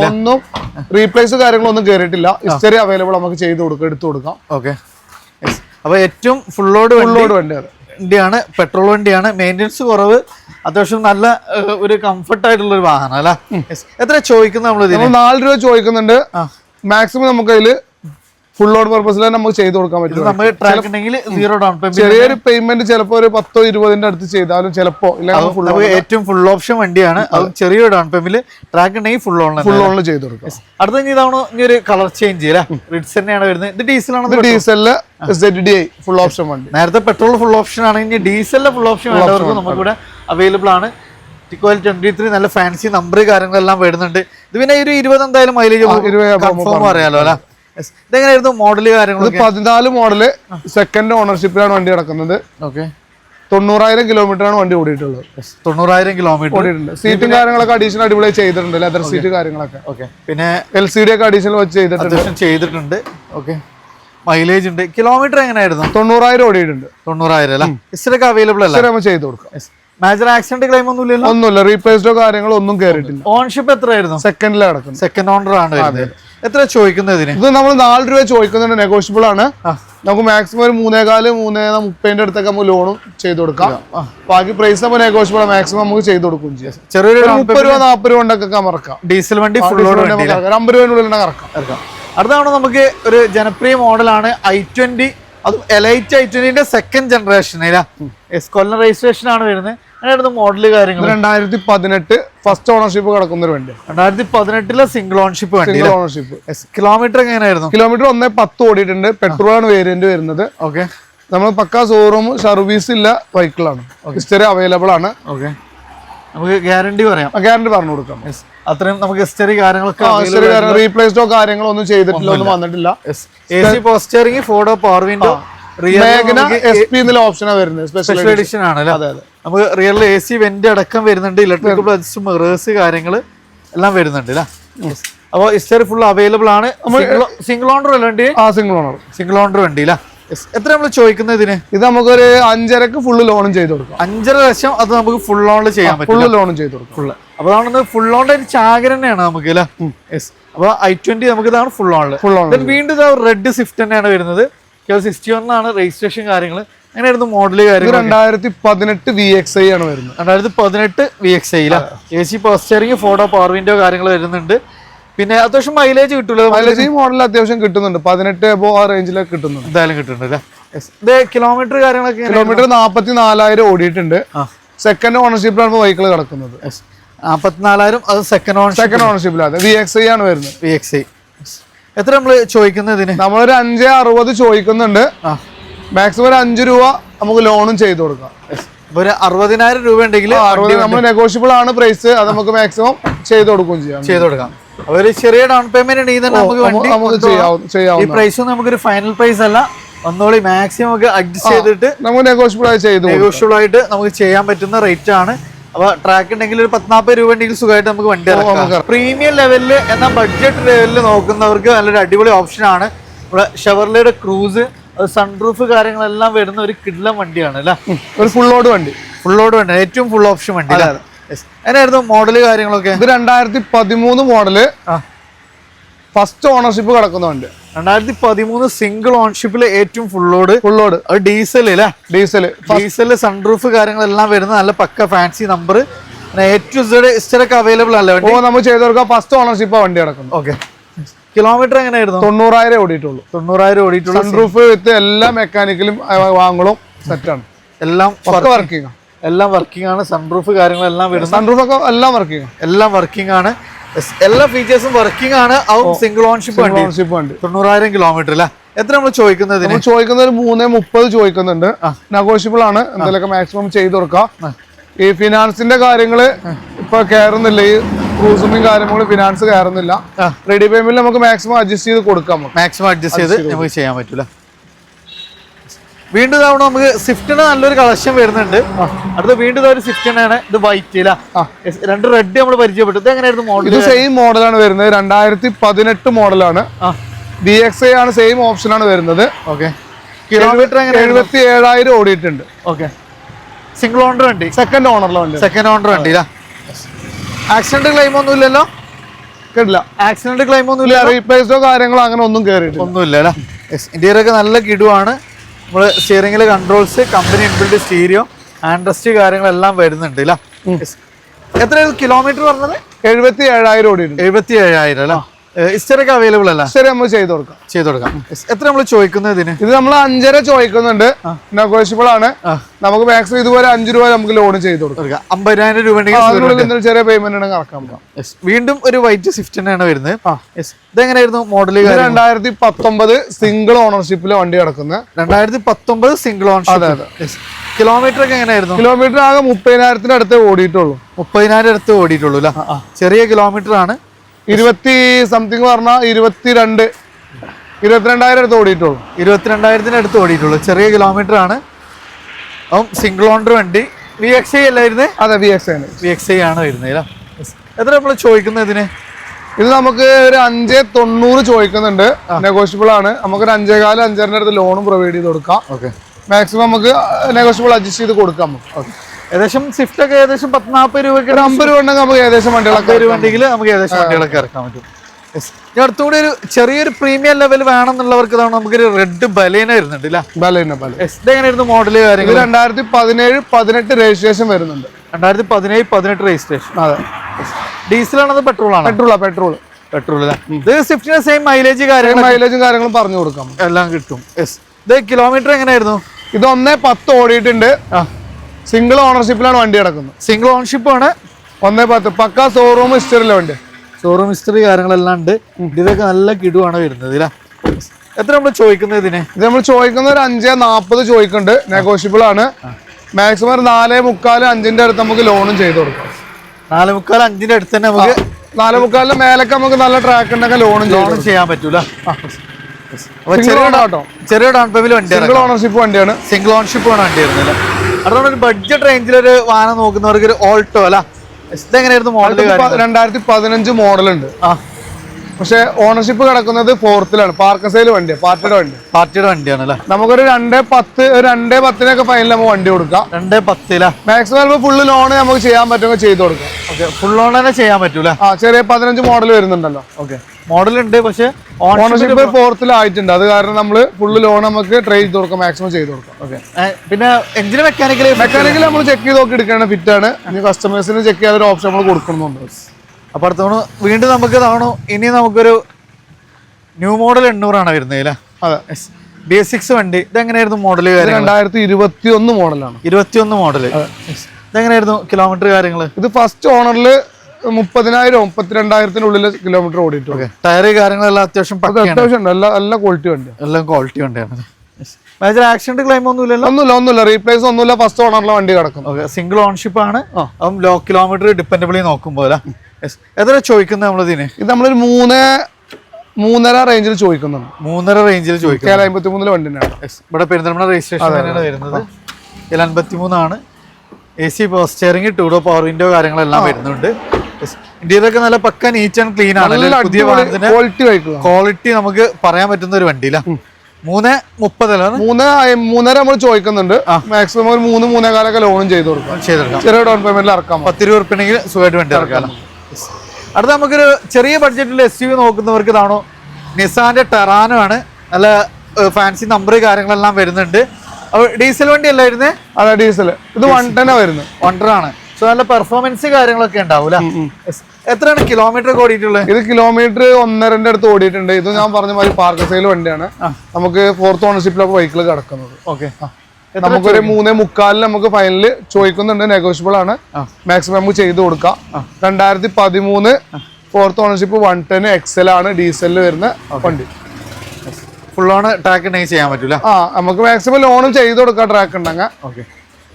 A: ഒന്നും- റീപ്ലേസ് കാര്യങ്ങളൊന്നും കയറിയിട്ടില്ല ഹിസ്റ്ററി അവൈലബിൾ നമുക്ക് ചെയ്ത് കൊടുക്കാം എടുത്തു കൊടുക്കാം.
B: ഓക്കെ അപ്പൊ ഏറ്റവും ഫുൾ ലോഡ്
A: ഫുൾ
B: വണ്ടിയാണ് പെട്രോൾ വണ്ടിയാണ്. മെയിന്റെനൻസ് കുറവ് അത്യാവശ്യം നല്ല ഒരു കംഫർട്ട് ആയിട്ടുള്ള ഒരു വാഹനം അല്ല? എത്ര ചോദിക്കുന്നത് നമ്മൾ
A: നാല് രൂപ ചോദിക്കുന്നുണ്ട്. മാക്സിമം നമുക്ക് അതിൽ ഫുൾ ലോഡ് പർപ്പസിൽ നമുക്ക് ചെയ്ത് കൊടുക്കാൻ പറ്റും. ചെറിയൊരു പേയ്മെന്റ് ചിലപ്പോ ഒരു പത്തോ ഇരുപതിന്റെ അടുത്ത് ചെയ്താലും ചിലപ്പോ
B: ഏറ്റവും ഫുൾ ഓപ്ഷൻ വണ്ടിയാണ്. അത്. ചെറിയൊരു ഡൗൺ പേയ്മെന്റ് ട്രാക്ക് ഉണ്ടെങ്കിൽ ഫുൾ ഓൺ
A: ഫുൾ ഓണിൽ ചെയ്ത് കൊടുക്കാം.
B: അടുത്ത ഇനി ഇതാണ് ഇനി ഒരു കളർ ചേഞ്ച് അല്ലേ റിഡ്സ് തന്നെയാണ് വരുന്നത്. ഇത് ആണ്
A: ഡീസലിൽ ഫുൾ ഓപ്ഷൻ വണ്ടി.
B: നേരത്തെ പെട്രോൾ ഫുൾ ഓപ്ഷൻ ആണെങ്കിൽ ഡീസലിലെ ഫുൾ ഓപ്ഷൻ വേണ്ടവർക്ക് നമുക്കിവിടെ അവൈലബിൾ ആണ്. ടിക്കോയിൽ ട്വന്റി ത്രീ നല്ല ഫാൻസി നമ്പർ കാര്യങ്ങളെല്ലാം വരുന്നുണ്ട്. ഇത് പിന്നെ ഒരു ഇരുപത് എന്തായാലും മൈലേജ്
A: പറയാലോ
B: കൺഫേം അറിയാലോ അല്ലേ. ഇതെങ്ങനെയായിരുന്നു മോഡൽ കാര്യങ്ങൾ
A: പതിനാല് മോഡൽ സെക്കൻഡ് ഓണർഷിപ്പിലാണ് വണ്ടി കിടക്കുന്നത്
B: ഓക്കെ
A: തൊണ്ണൂറായിരം കിലോമീറ്റർ ആണ് വണ്ടി ഓടിയിട്ടുള്ളത്.
B: തൊണ്ണൂറായിരം കിലോമീറ്റർ
A: ഓടിയിട്ടുണ്ട്. സീറ്റും കാര്യങ്ങളൊക്കെ അഡീഷണൽ അടിപൊളി ചെയ്തിട്ടുണ്ട് ലെതർ സീറ്റ് കാര്യങ്ങളൊക്കെ.
B: ഓക്കെ പിന്നെ
A: എൽ സി ഡി ഒക്കെ അഡീഷണൽ വെച്ച് ചെയ്തിട്ടുണ്ട്.
B: ചെയ്തിട്ടുണ്ട്. ഓക്കെ മൈലേജ് ഉണ്ട്. കിലോമീറ്റർ എങ്ങനെയായിരുന്നു?
A: തൊണ്ണൂറായിരം ഓടിയിട്ടുണ്ട്.
B: തൊണ്ണൂറായിരം അല്ല? ഇസ്റ്റൊക്കെ അവൈലബിൾ അല്ല?
A: ചെയ്ത് കൊടുക്കാം.
B: മേജർ ആക്സിഡന്റ് ക്ലെയിം ഒന്നും ഇല്ലല്ലോ
A: ഒന്നുമില്ല. റീപ്ലേസ്ഡോ കാര്യങ്ങളോ ഒന്നും കയറിയിട്ടില്ല
B: ഓൺഷിപ്പ് എത്രയായിരുന്നു?
A: സെക്കൻഡിലാണ്
B: സെക്കൻഡ് ഓണർ ആണ് എത്ര ചോദിക്കുന്നത് ഇതിന്
A: ഇത് നമ്മൾ നാല് രൂപ ചോദിക്കുന്നുണ്ട്. നെഗോഷ്യബിൾ ആണ്. നമുക്ക് മാക്സിമം ഒരു മൂന്നേകാൽ മൂന്നേ മുപ്പതിന്റെ അടുത്തൊക്കെ നമുക്ക് ലോണും ചെയ്ത് കൊടുക്കാം. ബാക്കി പ്രൈസ് നമ്മൾ നെഗോഷ്യബിൾ മാക്സിമം നമുക്ക് ചെയ്ത് കൊടുക്കും ചെയ്യാം.
B: ചെറിയൊരു
A: മുപ്പത് രൂപ നാൽപ്പത് രൂപ കൊണ്ടൊക്കെ മറക്കാം
B: ഡീസൽ വണ്ടി ഫുൾ
A: അമ്പത് രൂപയുടെ കറക്കാം
B: അടുത്താണ് നമുക്ക് ഒരു ജനപ്രിയ മോഡലാണ് ഐ ട്വന്റി അതും elite I ട്വന്റിന്റെ second generation S Kollam registration ആണ് വരുന്നത്. അങ്ങനെയായിരുന്നു മോഡൽ കാര്യങ്ങൾ
A: രണ്ടായിരത്തി പതിനെട്ട് ഫസ്റ്റ് ഓണർഷിപ്പ് കിടക്കുന്ന ഒരു വണ്ടി
B: രണ്ടായിരത്തി പതിനെട്ടിലെ single ownership
A: single ownership
B: kilometre എങ്ങനെയായിരുന്നു?
A: കിലോമീറ്റർ ഒന്നേ പത്ത് ഓടിയിട്ടുണ്ട്. പെട്രോൾ ആണ് വേരിയന്റ് വരുന്നത്.
B: ഓക്കെ
A: നമ്മൾ പക്കാ ഷോറൂം സർവീസ് ഇല്ല വൈക്കിളാണ് ഹിസ്റ്ററി അവൈലബിൾ ആണ്.
B: ഓക്കെ നമുക്ക് ഗ്യാരണ്ടി പറയാം.
A: ഗ്യാരണ്ടി പറഞ്ഞു കൊടുക്കാം.
B: അത്രയും നമുക്ക് ഹിസ്റ്ററി കാര്യങ്ങളൊക്കെ
A: റീപ്ലേസ്ഡോ കാര്യങ്ങളോ ഒന്നും ചെയ്തിട്ടില്ല ഒന്നും വന്നിട്ടില്ല.
B: A C power steering four door power window real
A: S P എന്നുള്ള ഓപ്ഷനാണ് വരുന്നത് സ്പെഷ്യൽ
B: സ്പെഷ്യൽ എഡിഷൻ ആണ്
A: അതെ അതെ.
B: നമുക്ക് റിയൽ എ സി വെന്റ് അടക്കം വരുന്നുണ്ട്. ഇലക്ട്രിക് ബ്ലഡ്സ് മിറേഴ്സ് കാര്യങ്ങൾ എല്ലാം വരുന്നുണ്ട് അല്ലേ അപ്പോൾ ഇസ്റ്റർ ഫുൾ അവൈലബിൾ ആണ്. സിംഗിൾ ഓണർ അല്ല വണ്ടി?
A: ആ സിംഗിൾ ഓണർ
B: സിംഗിൾ ഓണർ വണ്ടി അല്ലേ എത്ര നമ്മൾ ചോദിക്കുന്നത് ഇതിന്?
A: ഇത് നമുക്കൊരു അഞ്ചരക്ക് ഫുള്ള് ലോണും ചെയ്ത് കൊടുക്കാം.
B: അഞ്ചര ലക്ഷം അത് നമുക്ക് ഫുൾ ഓണിൽ ചെയ്യാൻ പറ്റും
A: ഫുള്ള് ലോണും ചെയ്ത് കൊടുക്കാം.
B: ഫുള്ള് അപ്പൊ അതാണ് ഫുൾ ഓണിന്റെ ഒരു ചാകര തന്നെയാണ് നമുക്ക് അല്ലേ യെസ് അപ്പൊ ഐ ട്വന്റി നമുക്ക് ഇതാണ് ഫുൾ
A: ഓണിൽ ഫുൾ
B: ഓൺ വീണ്ടും റെഡ് സ്വിഫ്റ്റ് തന്നെയാണ് വരുന്നത്. സിക്സ്റ്റി ആണ് രജിസ്ട്രേഷൻ കാര്യങ്ങൾ അങ്ങനെയായിരുന്നു
A: മോഡൽ
B: കാര്യങ്ങൾ
A: രണ്ടായിരത്തി പതിനെട്ട് വി എക്സ് ഐ ആണ് വരുന്നത്.
B: രണ്ടായിരത്തി പതിനെട്ട് V X I A C power steering four door power window കാര്യങ്ങൾ വരുന്നുണ്ട്. പിന്നെ അത്യാവശ്യം മൈലേജ് കിട്ടൂല?
A: മൈലേജ് ഈ മോഡൽ അത്യാവശ്യം കിട്ടുന്നുണ്ട്. പതിനെട്ട് അബോ ആ റേഞ്ചിലൊക്കെ കിട്ടുന്നുണ്ട്.
B: എന്തായാലും കിട്ടുന്നുണ്ട് അല്ലേ. ഇത് കിലോമീറ്റർ കാര്യങ്ങളൊക്കെ
A: കിലോമീറ്റർ നാപ്പത്തി നാലായിരം ഓടിയിട്ടുണ്ട്. സെക്കൻഡ് ഓണർഷിപ്പിലാണ് വെഹിക്കിൾ കിടക്കുന്നത്.
B: നാൽപ്പത്തിനാലായിരം അത് സെക്കൻഡ് ഓണർ
A: സെക്കൻഡ് ഓണർഷിപ്പിലാണ് വി എക്സ് ഐ ആണ് വരുന്നത്.
B: വി എക്സ് ഐ എത്ര നമ്മൾ ചോദിക്കുന്നത് ഇതിന്?
A: നമ്മളൊരു അഞ്ച് അറുപത് ചോദിക്കുന്നുണ്ട്. മാക്സിമം ഒരു അഞ്ചു രൂപ നമുക്ക് ലോണും ചെയ്തു കൊടുക്കാം.
B: ഒരു അറുപതിനായിരം രൂപ ഉണ്ടെങ്കിൽ
A: നമ്മൾ നെഗോഷ്യബിൾ ആണ് പ്രൈസ് അത് നമുക്ക് മാക്സിമം ചെയ്തു കൊടുക്കുകയും ചെയ്യാം.
B: ചെയ്ത് കൊടുക്കാം. ഒരു ചെറിയ ഡൗൺ പേയ്മെന്റ് ഉണ്ടെങ്കിൽ തന്നെ നമുക്ക് വണ്ടി
A: നമുക്ക്
B: ഈ പ്രൈസ് നമുക്കൊരു ഫൈനൽ പ്രൈസ് അല്ല. ഒന്നുകൂടി മാക്സിമം ഒക്കെ അഡ്ജസ്റ്റ് ചെയ്തിട്ട്
A: നമുക്ക് നെഗോഷ്യബിൾ ആയി ചെയ്തു.
B: നെഗോഷ്യബിൾ ആയിട്ട് നമുക്ക് ചെയ്യാൻ പറ്റുന്ന റേറ്റ് ആണ്. അപ്പൊ ട്രാക്ക് ഉണ്ടെങ്കിൽ ഒരു പത്നാപ്പത് രൂപ ഉണ്ടെങ്കിൽ സുഖമായിട്ട് നമുക്ക് വണ്ടി ഇറക്കാം. പ്രീമിയം ലെവലിൽ എന്നാൽ ബഡ്ജറ്റ് ലെവലിൽ നോക്കുന്നവർക്ക് നല്ലൊരു അടിപൊളി ഓപ്ഷൻ ആണ്. ഇവിടെ ഷെവർലയുടെ ക്രൂസ് സൺറൂഫ് കാര്യങ്ങളെല്ലാം വരുന്ന ഒരു കിഡ്ലം വണ്ടിയാണ് അല്ലേ?
A: ഒരു ഫുൾ ലോഡ് വണ്ടി.
B: ഫുൾ ഓട് വണ്ടി ഏറ്റവും ഫുൾ ഓപ്ഷൻ വണ്ടി എന്നായിരുന്നു മോഡൽ കാര്യങ്ങളൊക്കെ?
A: ഇത് രണ്ടായിരത്തി പതിമൂന്ന്
B: മോഡൽ
A: ഫസ്റ്റ് ഓണർഷിപ്പ് കിടക്കുന്ന വണ്ടി.
B: രണ്ടായിരത്തി പതിമൂന്ന് സിംഗിൾ ഓൺഷിപ്പിൽ ഏറ്റവും ഫുൾ ലോഡ്
A: ഫുൾ ലോഡ്
B: അത് ഡീസൽ അല്ലേ?
A: ഡീസൽ
B: ഡീസൽ സൺറൂഫ് കാര്യങ്ങളെല്ലാം വരുന്ന നല്ല പക്ക ഫാൻസി നമ്പർ ഏറ്റവും അവൈലബിൾ അല്ലേ
A: ഓ നമ്മൾ ചെയ്ത് കൊടുക്കാം ഫസ്റ്റ് ഓണർഷിപ്പ് വണ്ടി കിടക്കുന്നു
B: ഓക്കെ കിലോമീറ്റർ എങ്ങനെയായിരുന്നു?
A: തൊണ്ണൂറായിരം ഓടിയിട്ടുള്ളൂ.
B: തൊണ്ണൂറായിരം ഓടിയിട്ടുള്ളൂ.
A: സൺറൂഫ് വിത്ത് എല്ലാ മെക്കാനിക്കലും വാങ്ങളും സെറ്റാണ്
B: എല്ലാം
A: വർക്കിംഗ്
B: എല്ലാം വർക്കിംഗ് ആണ്. സൺറൂഫ് കാര്യങ്ങളെല്ലാം വരുന്നത്
A: സൺറൂഫ് ഒക്കെ എല്ലാം വർക്കിംഗ്
B: എല്ലാം വർക്കിംഗ് ആണ്. എല്ലാ ഫീച്ചേഴ്സും വർക്കിംഗ് ആണ്. അതും സിംഗിൾ ഓൺഷിപ്പ്
A: ഓൺഷിപ്പ് വണ്ടി.
B: തൊണ്ണൂറായിരം കിലോമീറ്റർ അല്ലേ എത്ര നമ്മൾ ചോദിക്കുന്നത്
A: നമ്മൾ ചോദിക്കുന്ന ഒരു മൂന്ന് മുപ്പത് ചോദിക്കുന്നുണ്ട്. നെഗോഷ്യബിൾ ആണ്. എന്തെങ്കിലുമൊക്കെ മാക്സിമം ചെയ്തു കൊടുക്കാം. ഈ ഫിനാൻസിന്റെ കാര്യങ്ങൾ ഇപ്പൊ കയറുന്നില്ല ഈ ക്രൂസിനും കാര്യങ്ങളും ഫിനാൻസ് കയറുന്നില്ല. റെഡി പേയ്മെന്റ് നമുക്ക് മാക്സിമം അഡ്ജസ്റ്റ് ചെയ്ത് കൊടുക്കാം
B: മാക്സിമം അഡ്ജസ്റ്റ് ചെയ്ത് നമുക്ക് ചെയ്യാൻ പറ്റൂല. വീണ്ടും തവണ നമുക്ക് സ്വിഫ്റ്റിന് നല്ലൊരു കളക്ഷൻ വരുന്നുണ്ട്. അടുത്ത വീണ്ടും ഒരു സ്വിഫ്റ്റിനാണ് ഇത് വൈറ്റ് രണ്ട് റെഡ് നമ്മൾ പരിചയപ്പെട്ടു. ഇത് എങ്ങനെയായിരുന്നു മോഡൽ
A: ഇത് സെയിം മോഡലാണ് വരുന്നത്. രണ്ടായിരത്തി പതിനെട്ട് മോഡലാണ് ഡി എക്സ് ഐ ആണ് സെയിം ഓപ്ഷനാണ് വരുന്നത്.
B: ഓക്കെ കിലോമീറ്റർ
A: എഴുപത്തി ഏഴായിരം ഓടിയിട്ടുണ്ട്.
B: ഓക്കെ സിംഗിൾ ഓണർ വണ്ടി
A: സെക്കൻഡ് ഓണറിലെ വണ്ടി
B: സെക്കൻഡ് ഓണർ വണ്ടി ആക്സിഡന്റ് ക്ലെയിം ഒന്നും ഇല്ലല്ലോ?
A: കേട്ടില്ല.
B: ആക്സിഡന്റ് ക്ലെയിം ഒന്നും
A: ഇല്ല
B: ഇല്ല
A: റീപ്ലേസോ കാര്യങ്ങളോ അങ്ങനെ ഒന്നും കയറിയിട്ടില്ല
B: ഒന്നുമില്ല അല്ലേ ഇന്റീരിയർ ഒക്കെ നല്ല കിടുവാണ്. നമ്മൾ സ്റ്റിയറിംഗിൽ controls company inbuilt stereo armrest കാര്യങ്ങളെല്ലാം വരുന്നുണ്ട് അല്ലേ എത്ര കിലോമീറ്റർ പറഞ്ഞത്
A: എഴുപത്തി ഏഴായിരം ഓടി
B: എഴുപത്തി ഏഴായിരം അല്ലേ? ഇസ്റ്ററൊക്കെ അവൈലബിൾ അല്ല?
A: ശരി നമ്മൾ ചെയ്ത് കൊടുക്കാം.
B: ചെയ്ത് കൊടുക്കാം. എത്ര നമ്മൾ ചോദിക്കുന്നത് ഇതിന്?
A: ഇത് നമ്മൾ അഞ്ചര ചോദിക്കുന്നുണ്ട്. നെഗോഷ്യബിൾ ആണ്. നമുക്ക് മാക്സിമം ഇതുപോലെ അഞ്ചു രൂപ നമുക്ക് ലോൺ ചെയ്ത് കൊടുക്കാം.
B: അമ്പതിനായിരം രൂപ ഉണ്ടെങ്കിൽ
A: ചെറിയ പേയ്മെന്റ് ഉണ്ടെങ്കിൽ ഇറക്കാൻ പറ്റാം
B: വീണ്ടും ഒരു വൈറ്റ് സ്വിഫ്റ്റ് തന്നെയാണ് വരുന്നത്. ഇതെങ്ങനെയായിരുന്നു മോഡൽ
A: രണ്ടായിരത്തി പത്തൊമ്പത് സിംഗിൾ ഓണർഷിപ്പിൽ വണ്ടി കിടക്കുന്നത്
B: രണ്ടായിരത്തി പത്തൊമ്പത് സിംഗിൾ ഓൺ
A: അതെ.
B: കിലോമീറ്റർ ഒക്കെ എങ്ങനെയായിരുന്നു?
A: കിലോമീറ്റർ ആകെ മുപ്പതിനായിരത്തിന് അടുത്തേ ഓടിയിട്ടുള്ളൂ.
B: മുപ്പതിനായിരം അടുത്ത് ഓടിയിട്ടുള്ളൂ അല്ലേ? ചെറിയ കിലോമീറ്റർ ആണ്.
A: ഇരുപത്തി സംതിങ് പറഞ്ഞാൽ ഇരുപത്തിരണ്ട്. ഇരുപത്തിരണ്ടായിരം അടുത്ത് ഓടിയിട്ടുള്ളൂ.
B: ഇരുപത്തിരണ്ടായിരത്തിന് അടുത്ത് ഓടിയിട്ടുള്ളൂ. ചെറിയ കിലോമീറ്റർ ആണ് അപ്പം സിംഗിൾ ഓണ്ടർ വണ്ടി. വി എക്സ് ഐ അല്ലായിരുന്നേ?
A: അതെ വി എക്സ് ആണ്.
B: വി എക്സ് ഐ ആണ് വരുന്നത് അല്ലേ? എത്ര നമ്മൾ ചോദിക്കുന്നത് ഇതിന്?
A: ഇത് നമുക്ക് ഒരു അഞ്ച് തൊണ്ണൂറ് ചോദിക്കുന്നുണ്ട്. നെഗോഷ്യബിൾ ആണ്. നമുക്കൊരു അഞ്ചേകാലം അഞ്ചരന്റെ അടുത്ത് ലോണും പ്രൊവൈഡ് ചെയ്ത് കൊടുക്കാം.
B: ഓക്കെ
A: മാക്സിമം നമുക്ക് നെഗോഷ്യബിൾ അഡ്ജസ്റ്റ് ചെയ്ത് കൊടുക്കാം. നമുക്ക്
B: ഏകദേശം സ്വിഫ്റ്റ് ഒക്കെ ഏകദേശം പത്ത് നാൽപ്പത് രൂപയ്ക്ക്
A: അമ്പത് രൂപ ഉണ്ടെങ്കിൽ നമുക്ക് ഏകദേശം വണ്ടികളൊക്കെ
B: ഒരു വണ്ടിയിൽ നമുക്ക് ഏകദേശം വണ്ടികളൊക്കെ ഇറക്കാൻ പറ്റും. ഞാൻ അടുത്തുകൂടി ഒരു ചെറിയൊരു പ്രീമിയം ലെവൽ വേണമെന്നുള്ളവർക്ക് ഇതാണ് നമുക്കൊരു റെഡ് ബലേന വരുന്നുണ്ട് ബലേന. ഇതെങ്ങനെയായിരുന്നു
A: മോഡൽ
B: കാര്യങ്ങൾ
A: രണ്ടായിരത്തി പതിനേഴ് പതിനെട്ട് രജിസ്ട്രേഷൻ വരുന്നുണ്ട്.
B: രണ്ടായിരത്തി പതിനേഴ് പതിനെട്ട് രജിസ്ട്രേഷൻ
A: അതെ.
B: ഡീസലാണത് പെട്രോൾ ആണ്?
A: പെട്രോളാ പെട്രോൾ
B: പെട്രോൾ അല്ലേ ഇത് സ്വിഫ്റ്റിന് സെയിം മൈലേജ് കാര്യങ്ങൾ
A: മൈലേജും കാര്യങ്ങളും പറഞ്ഞു കൊടുക്കാം.
B: എല്ലാം കിട്ടും. യെസ് ഇത് കിലോമീറ്റർ എങ്ങനെയായിരുന്നു?
A: ഇത് ഒന്നേ പത്ത് ഓടിയിട്ടുണ്ട്.
B: ആ.
A: സിംഗിൾ ഓണർഷിപ്പിലാണ് വണ്ടി കിടക്കുന്നത്.
B: സിംഗിൾ ഓണർഷിപ്പ് ആണ്.
A: ഒന്നേ പത്ത്. പക്ക ഷോറൂം ഹിസ്റ്ററിലെ വണ്ടി.
B: ഷോറൂം ഹിസ്റ്ററി കാര്യങ്ങളെല്ലാം ഉണ്ട്. ഇതൊക്കെ നല്ല കിടുവാണ് വരുന്നത് ഇല്ല എത്ര നമ്മൾ ചോദിക്കുന്നത് ഇതിന്?
A: ഇത് നമ്മൾ ചോദിക്കുന്ന ഒരു അഞ്ചേ നാൽപ്പത് ചോദിക്കുന്നുണ്ട്. നെഗോഷ്യബിൾ ആണ്. മാക്സിമം ഒരു നാലേ മുക്കാൽ അഞ്ചിന്റെ അടുത്ത് നമുക്ക് ലോണും ചെയ്ത് കൊടുക്കാം.
B: നാല് മുക്കാൽ അഞ്ചിന്റെ അടുത്ത് തന്നെ നമുക്ക്
A: നാല് മുക്കാലിന് മേലൊക്കെ നമുക്ക് നല്ല ട്രാക്ക് ഉണ്ടെങ്കിൽ ലോണും
B: ലോണും ചെയ്യാൻ പറ്റൂല. ചെറിയ ഡൗൺ പേയ്മെന്റ് വണ്ടി
A: സിംഗിൾ ഓണർഷിപ്പ് വണ്ടിയാണ്
B: സിംഗിൾ ഓണർഷിപ്പ് ആണ് വണ്ടി വരുന്നത് അതുകൊണ്ട് ഒരു ബഡ്ജറ്റ് റേഞ്ചിൽ ഒരു വാഹനം നോക്കുന്നവർക്ക് ഒരു ഓൾട്ടോ അല്ല? ഇതെങ്ങനെയായിരുന്നു മോഡൽ
A: രണ്ടായിരത്തി പതിനഞ്ച് ഉണ്ട്.
B: ആ.
A: പക്ഷെ ഓണർഷിപ്പ് കിടക്കുന്നത് ഫോർത്തിലാണ് പാർക്കസൈൽ വണ്ടി പാർട്ടിയുടെ വണ്ടി.
B: പാർട്ടിയുടെ വണ്ടിയാണ് അല്ലേ
A: നമുക്കൊരു രണ്ടേ പത്ത് ഒരു രണ്ടേ പത്തിനൊക്കെ ഫൈനൽ നമുക്ക് വണ്ടി കൊടുക്കാം.
B: രണ്ട് പത്തില?
A: മാക്സിമം ഫുള്ള് ലോൺ നമുക്ക് ചെയ്യാൻ പറ്റുമെങ്കിൽ ചെയ്ത് കൊടുക്കാം.
B: ഓക്കെ ഫുൾ ലോൺ തന്നെ ചെയ്യാൻ പറ്റൂല?
A: ആ ചെറിയ പതിനഞ്ച് മോഡൽ വരുന്നുണ്ടല്ലോ.
B: ഓക്കെ മോഡൽ ഉണ്ട് പക്ഷെ
A: ഓണർഷിപ്പ് ഫോർത്തിലായിട്ടുണ്ട് അത് കാരണം നമ്മൾ ഫുള്ള് ലോൺ നമുക്ക് ട്രൈ ചെയ്ത് കൊടുക്കാം മാക്സിമം ചെയ്ത് കൊടുക്കാം.
B: ഓക്കെ പിന്നെ എഞ്ചിന് മെക്കാനിക്കൽ
A: മെക്കാനിക്കൽ നമ്മൾ ചെക്ക് ചെയ്ത് നോക്കി എടുക്കേണ്ട ഫിറ്റ് ആണ്. ഇനി കസ്റ്റമേഴ്സിന് ചെക്ക് ചെയ്യാൻ ഒരു ഓപ്ഷൻ നമ്മൾ കൊടുക്കുന്നുണ്ട്
B: അപ്പൊ അടുത്തോണ് വീണ്ടും നമുക്ക് തവണ ഇനി നമുക്കൊരു ന്യൂ മോഡൽ എണ്ണൂറാണ് വരുന്നത് അല്ലേ?
A: അതെ.
B: ബി എസ് സിക്സ് വണ്ടി. ഇതെങ്ങനെയായിരുന്നു മോഡൽ
A: രണ്ടായിരത്തി ഇരുപത്തി ഒന്ന് മോഡലാണ്
B: ഇരുപത്തി ഒന്ന് മോഡൽ ഇതെങ്ങനെയായിരുന്നു കിലോമീറ്റർ കാര്യങ്ങൾ
A: ഇത് ഫസ്റ്റ് ഓണറിൽ മുപ്പതിനായിരം മുപ്പത്തിരണ്ടായിരത്തിന്റെ ഉള്ളിൽ കിലോമീറ്റർ ഓടിയിട്ടുണ്ട്
B: ഓക്കെ ടയർ കാര്യങ്ങളെല്ലാം അത്യാവശ്യം
A: അത്യാവശ്യം ഉണ്ട്. എല്ലാ എല്ലാ ക്വാളിറ്റി ഉണ്ട്
B: എല്ലാം ക്വാളിറ്റി വണ്ടിയാണ്. മേജർ ആക്സിഡന്റ് ക്ലെയിം ഒന്നും ഇല്ലല്ലോ
A: ഒന്നുമില്ല ഒന്നുമില്ല. റീപ്ലേസ് ഒന്നുമില്ല. ഫസ്റ്റ് ഓണറിലെ വണ്ടി കിടക്കും
B: ഓക്കെ സിംഗിൾ ഓൺഷിപ്പ് ആണ്. അപ്പം ലോ കിലോമീറ്റർ ഡിപ്പെൻഡബിളി നോക്കുമ്പോൾ. എത്ര ചോദിക്കുന്നത് നമ്മളിതിന്?
A: ഇത് നമ്മളൊരു മൂന്ന് മൂന്നര റേഞ്ചിൽ ചോദിക്കുന്നുണ്ട്.
B: മൂന്നര റേഞ്ചിൽ ചോദിക്കുന്നത്
A: അമ്പത്തി മൂന്നിലെ വണ്ടി
B: ഇവിടെ പെരിന്തൽമണ്ണ രജിസ്ട്രേഷൻ തന്നെയാണ് വരുന്നത്. ഇതിൽ അൻപത്തി മൂന്നാണ് A C power steering two door power window കാര്യങ്ങളെല്ലാം വരുന്നുണ്ട്. ഇന്ത്യയിലൊക്കെ നല്ല പക്ക നീറ്റ് ആൻഡ് ക്ലീൻ ആണ്. പുതിയ വാഹനത്തിന്റെ
A: ക്വാളിറ്റി
B: നമുക്ക് പറയാൻ പറ്റുന്ന ഒരു വണ്ടിയില്ല മൂന്ന് മുപ്പതല്ലാണ്
A: മൂന്ന് മൂന്നര നമ്മൾ ചോദിക്കുന്നുണ്ട്. മാക്സിമം ഒരു മൂന്ന് മൂന്നേ കാലൊക്കെ ലോണും ചെയ്ത് കൊടുക്കാം.
B: ചെയ്തെടുക്കാം
A: ചെറിയ ഡൗൺ പേയ്മെന്റിൽ ഇറക്കാം.
B: പത്ത് രൂപ ഉറപ്പിണെങ്കിൽ സുഖമായിട്ട് വണ്ടി ഇറക്കാം. അടുത്ത നമുക്കൊരു ചെറിയ ബഡ്ജറ്റിൽ എസ് യു നോക്കുന്നവർക്ക് ഇതാണോ? നിസാന്റെ ടെറാനോ ആണ്. നല്ല ഫാൻസി നമ്പർ കാര്യങ്ങളെല്ലാം വരുന്നുണ്ട്. അപ്പോൾ ഡീസൽ വണ്ടി അല്ലായിരുന്നേ
A: അതെ ഡീസൽ ഇത് വൺ ടെന്നാ വരുന്നത്.
B: വണ്ടർ ആണ്. സോ നല്ല പെർഫോമൻസ് കാര്യങ്ങളൊക്കെ ഉണ്ടാവൂല എത്രയാണ് കിലോമീറ്റർ ഒക്കെ ഓടിയിട്ടുള്ളത്
A: ഇത് കിലോമീറ്റർ ഒന്നരന്റെ അടുത്ത് ഓടിയിട്ടുണ്ട്. ഇത് ഞാൻ പറഞ്ഞ മാതിരി പാർക്ക് സൈൽ വണ്ടിയാണ്. നമുക്ക് ഫോർത്ത് ഓണർഷിപ്പിലൊക്കെ വെഹിക്കിൾ കിടക്കുന്നത്.
B: ഓക്കെ
A: നമുക്കൊരു മൂന്നേ മുക്കാലിൽ നമുക്ക് ഫൈനൽ ചോദിക്കുന്നുണ്ട്. നെഗോഷ്യബിൾ ആണ്. മാക്സിമം നമുക്ക് ചെയ്ത് കൊടുക്കാം. രണ്ടായിരത്തി പതിമൂന്ന് fourth ownership one ten excel ആണ് ഡീസലിൽ വരുന്ന വണ്ടി.
B: ഫുൾ ഓൺ ട്രാക്ക് ഉണ്ടെങ്കിൽ ചെയ്യാൻ പറ്റൂല
A: ആ നമുക്ക് മാക്സിമം ലോണും ചെയ്ത് കൊടുക്കാം ട്രാക്ക് ഉണ്ടെങ്കിൽ.
B: ഓക്കെ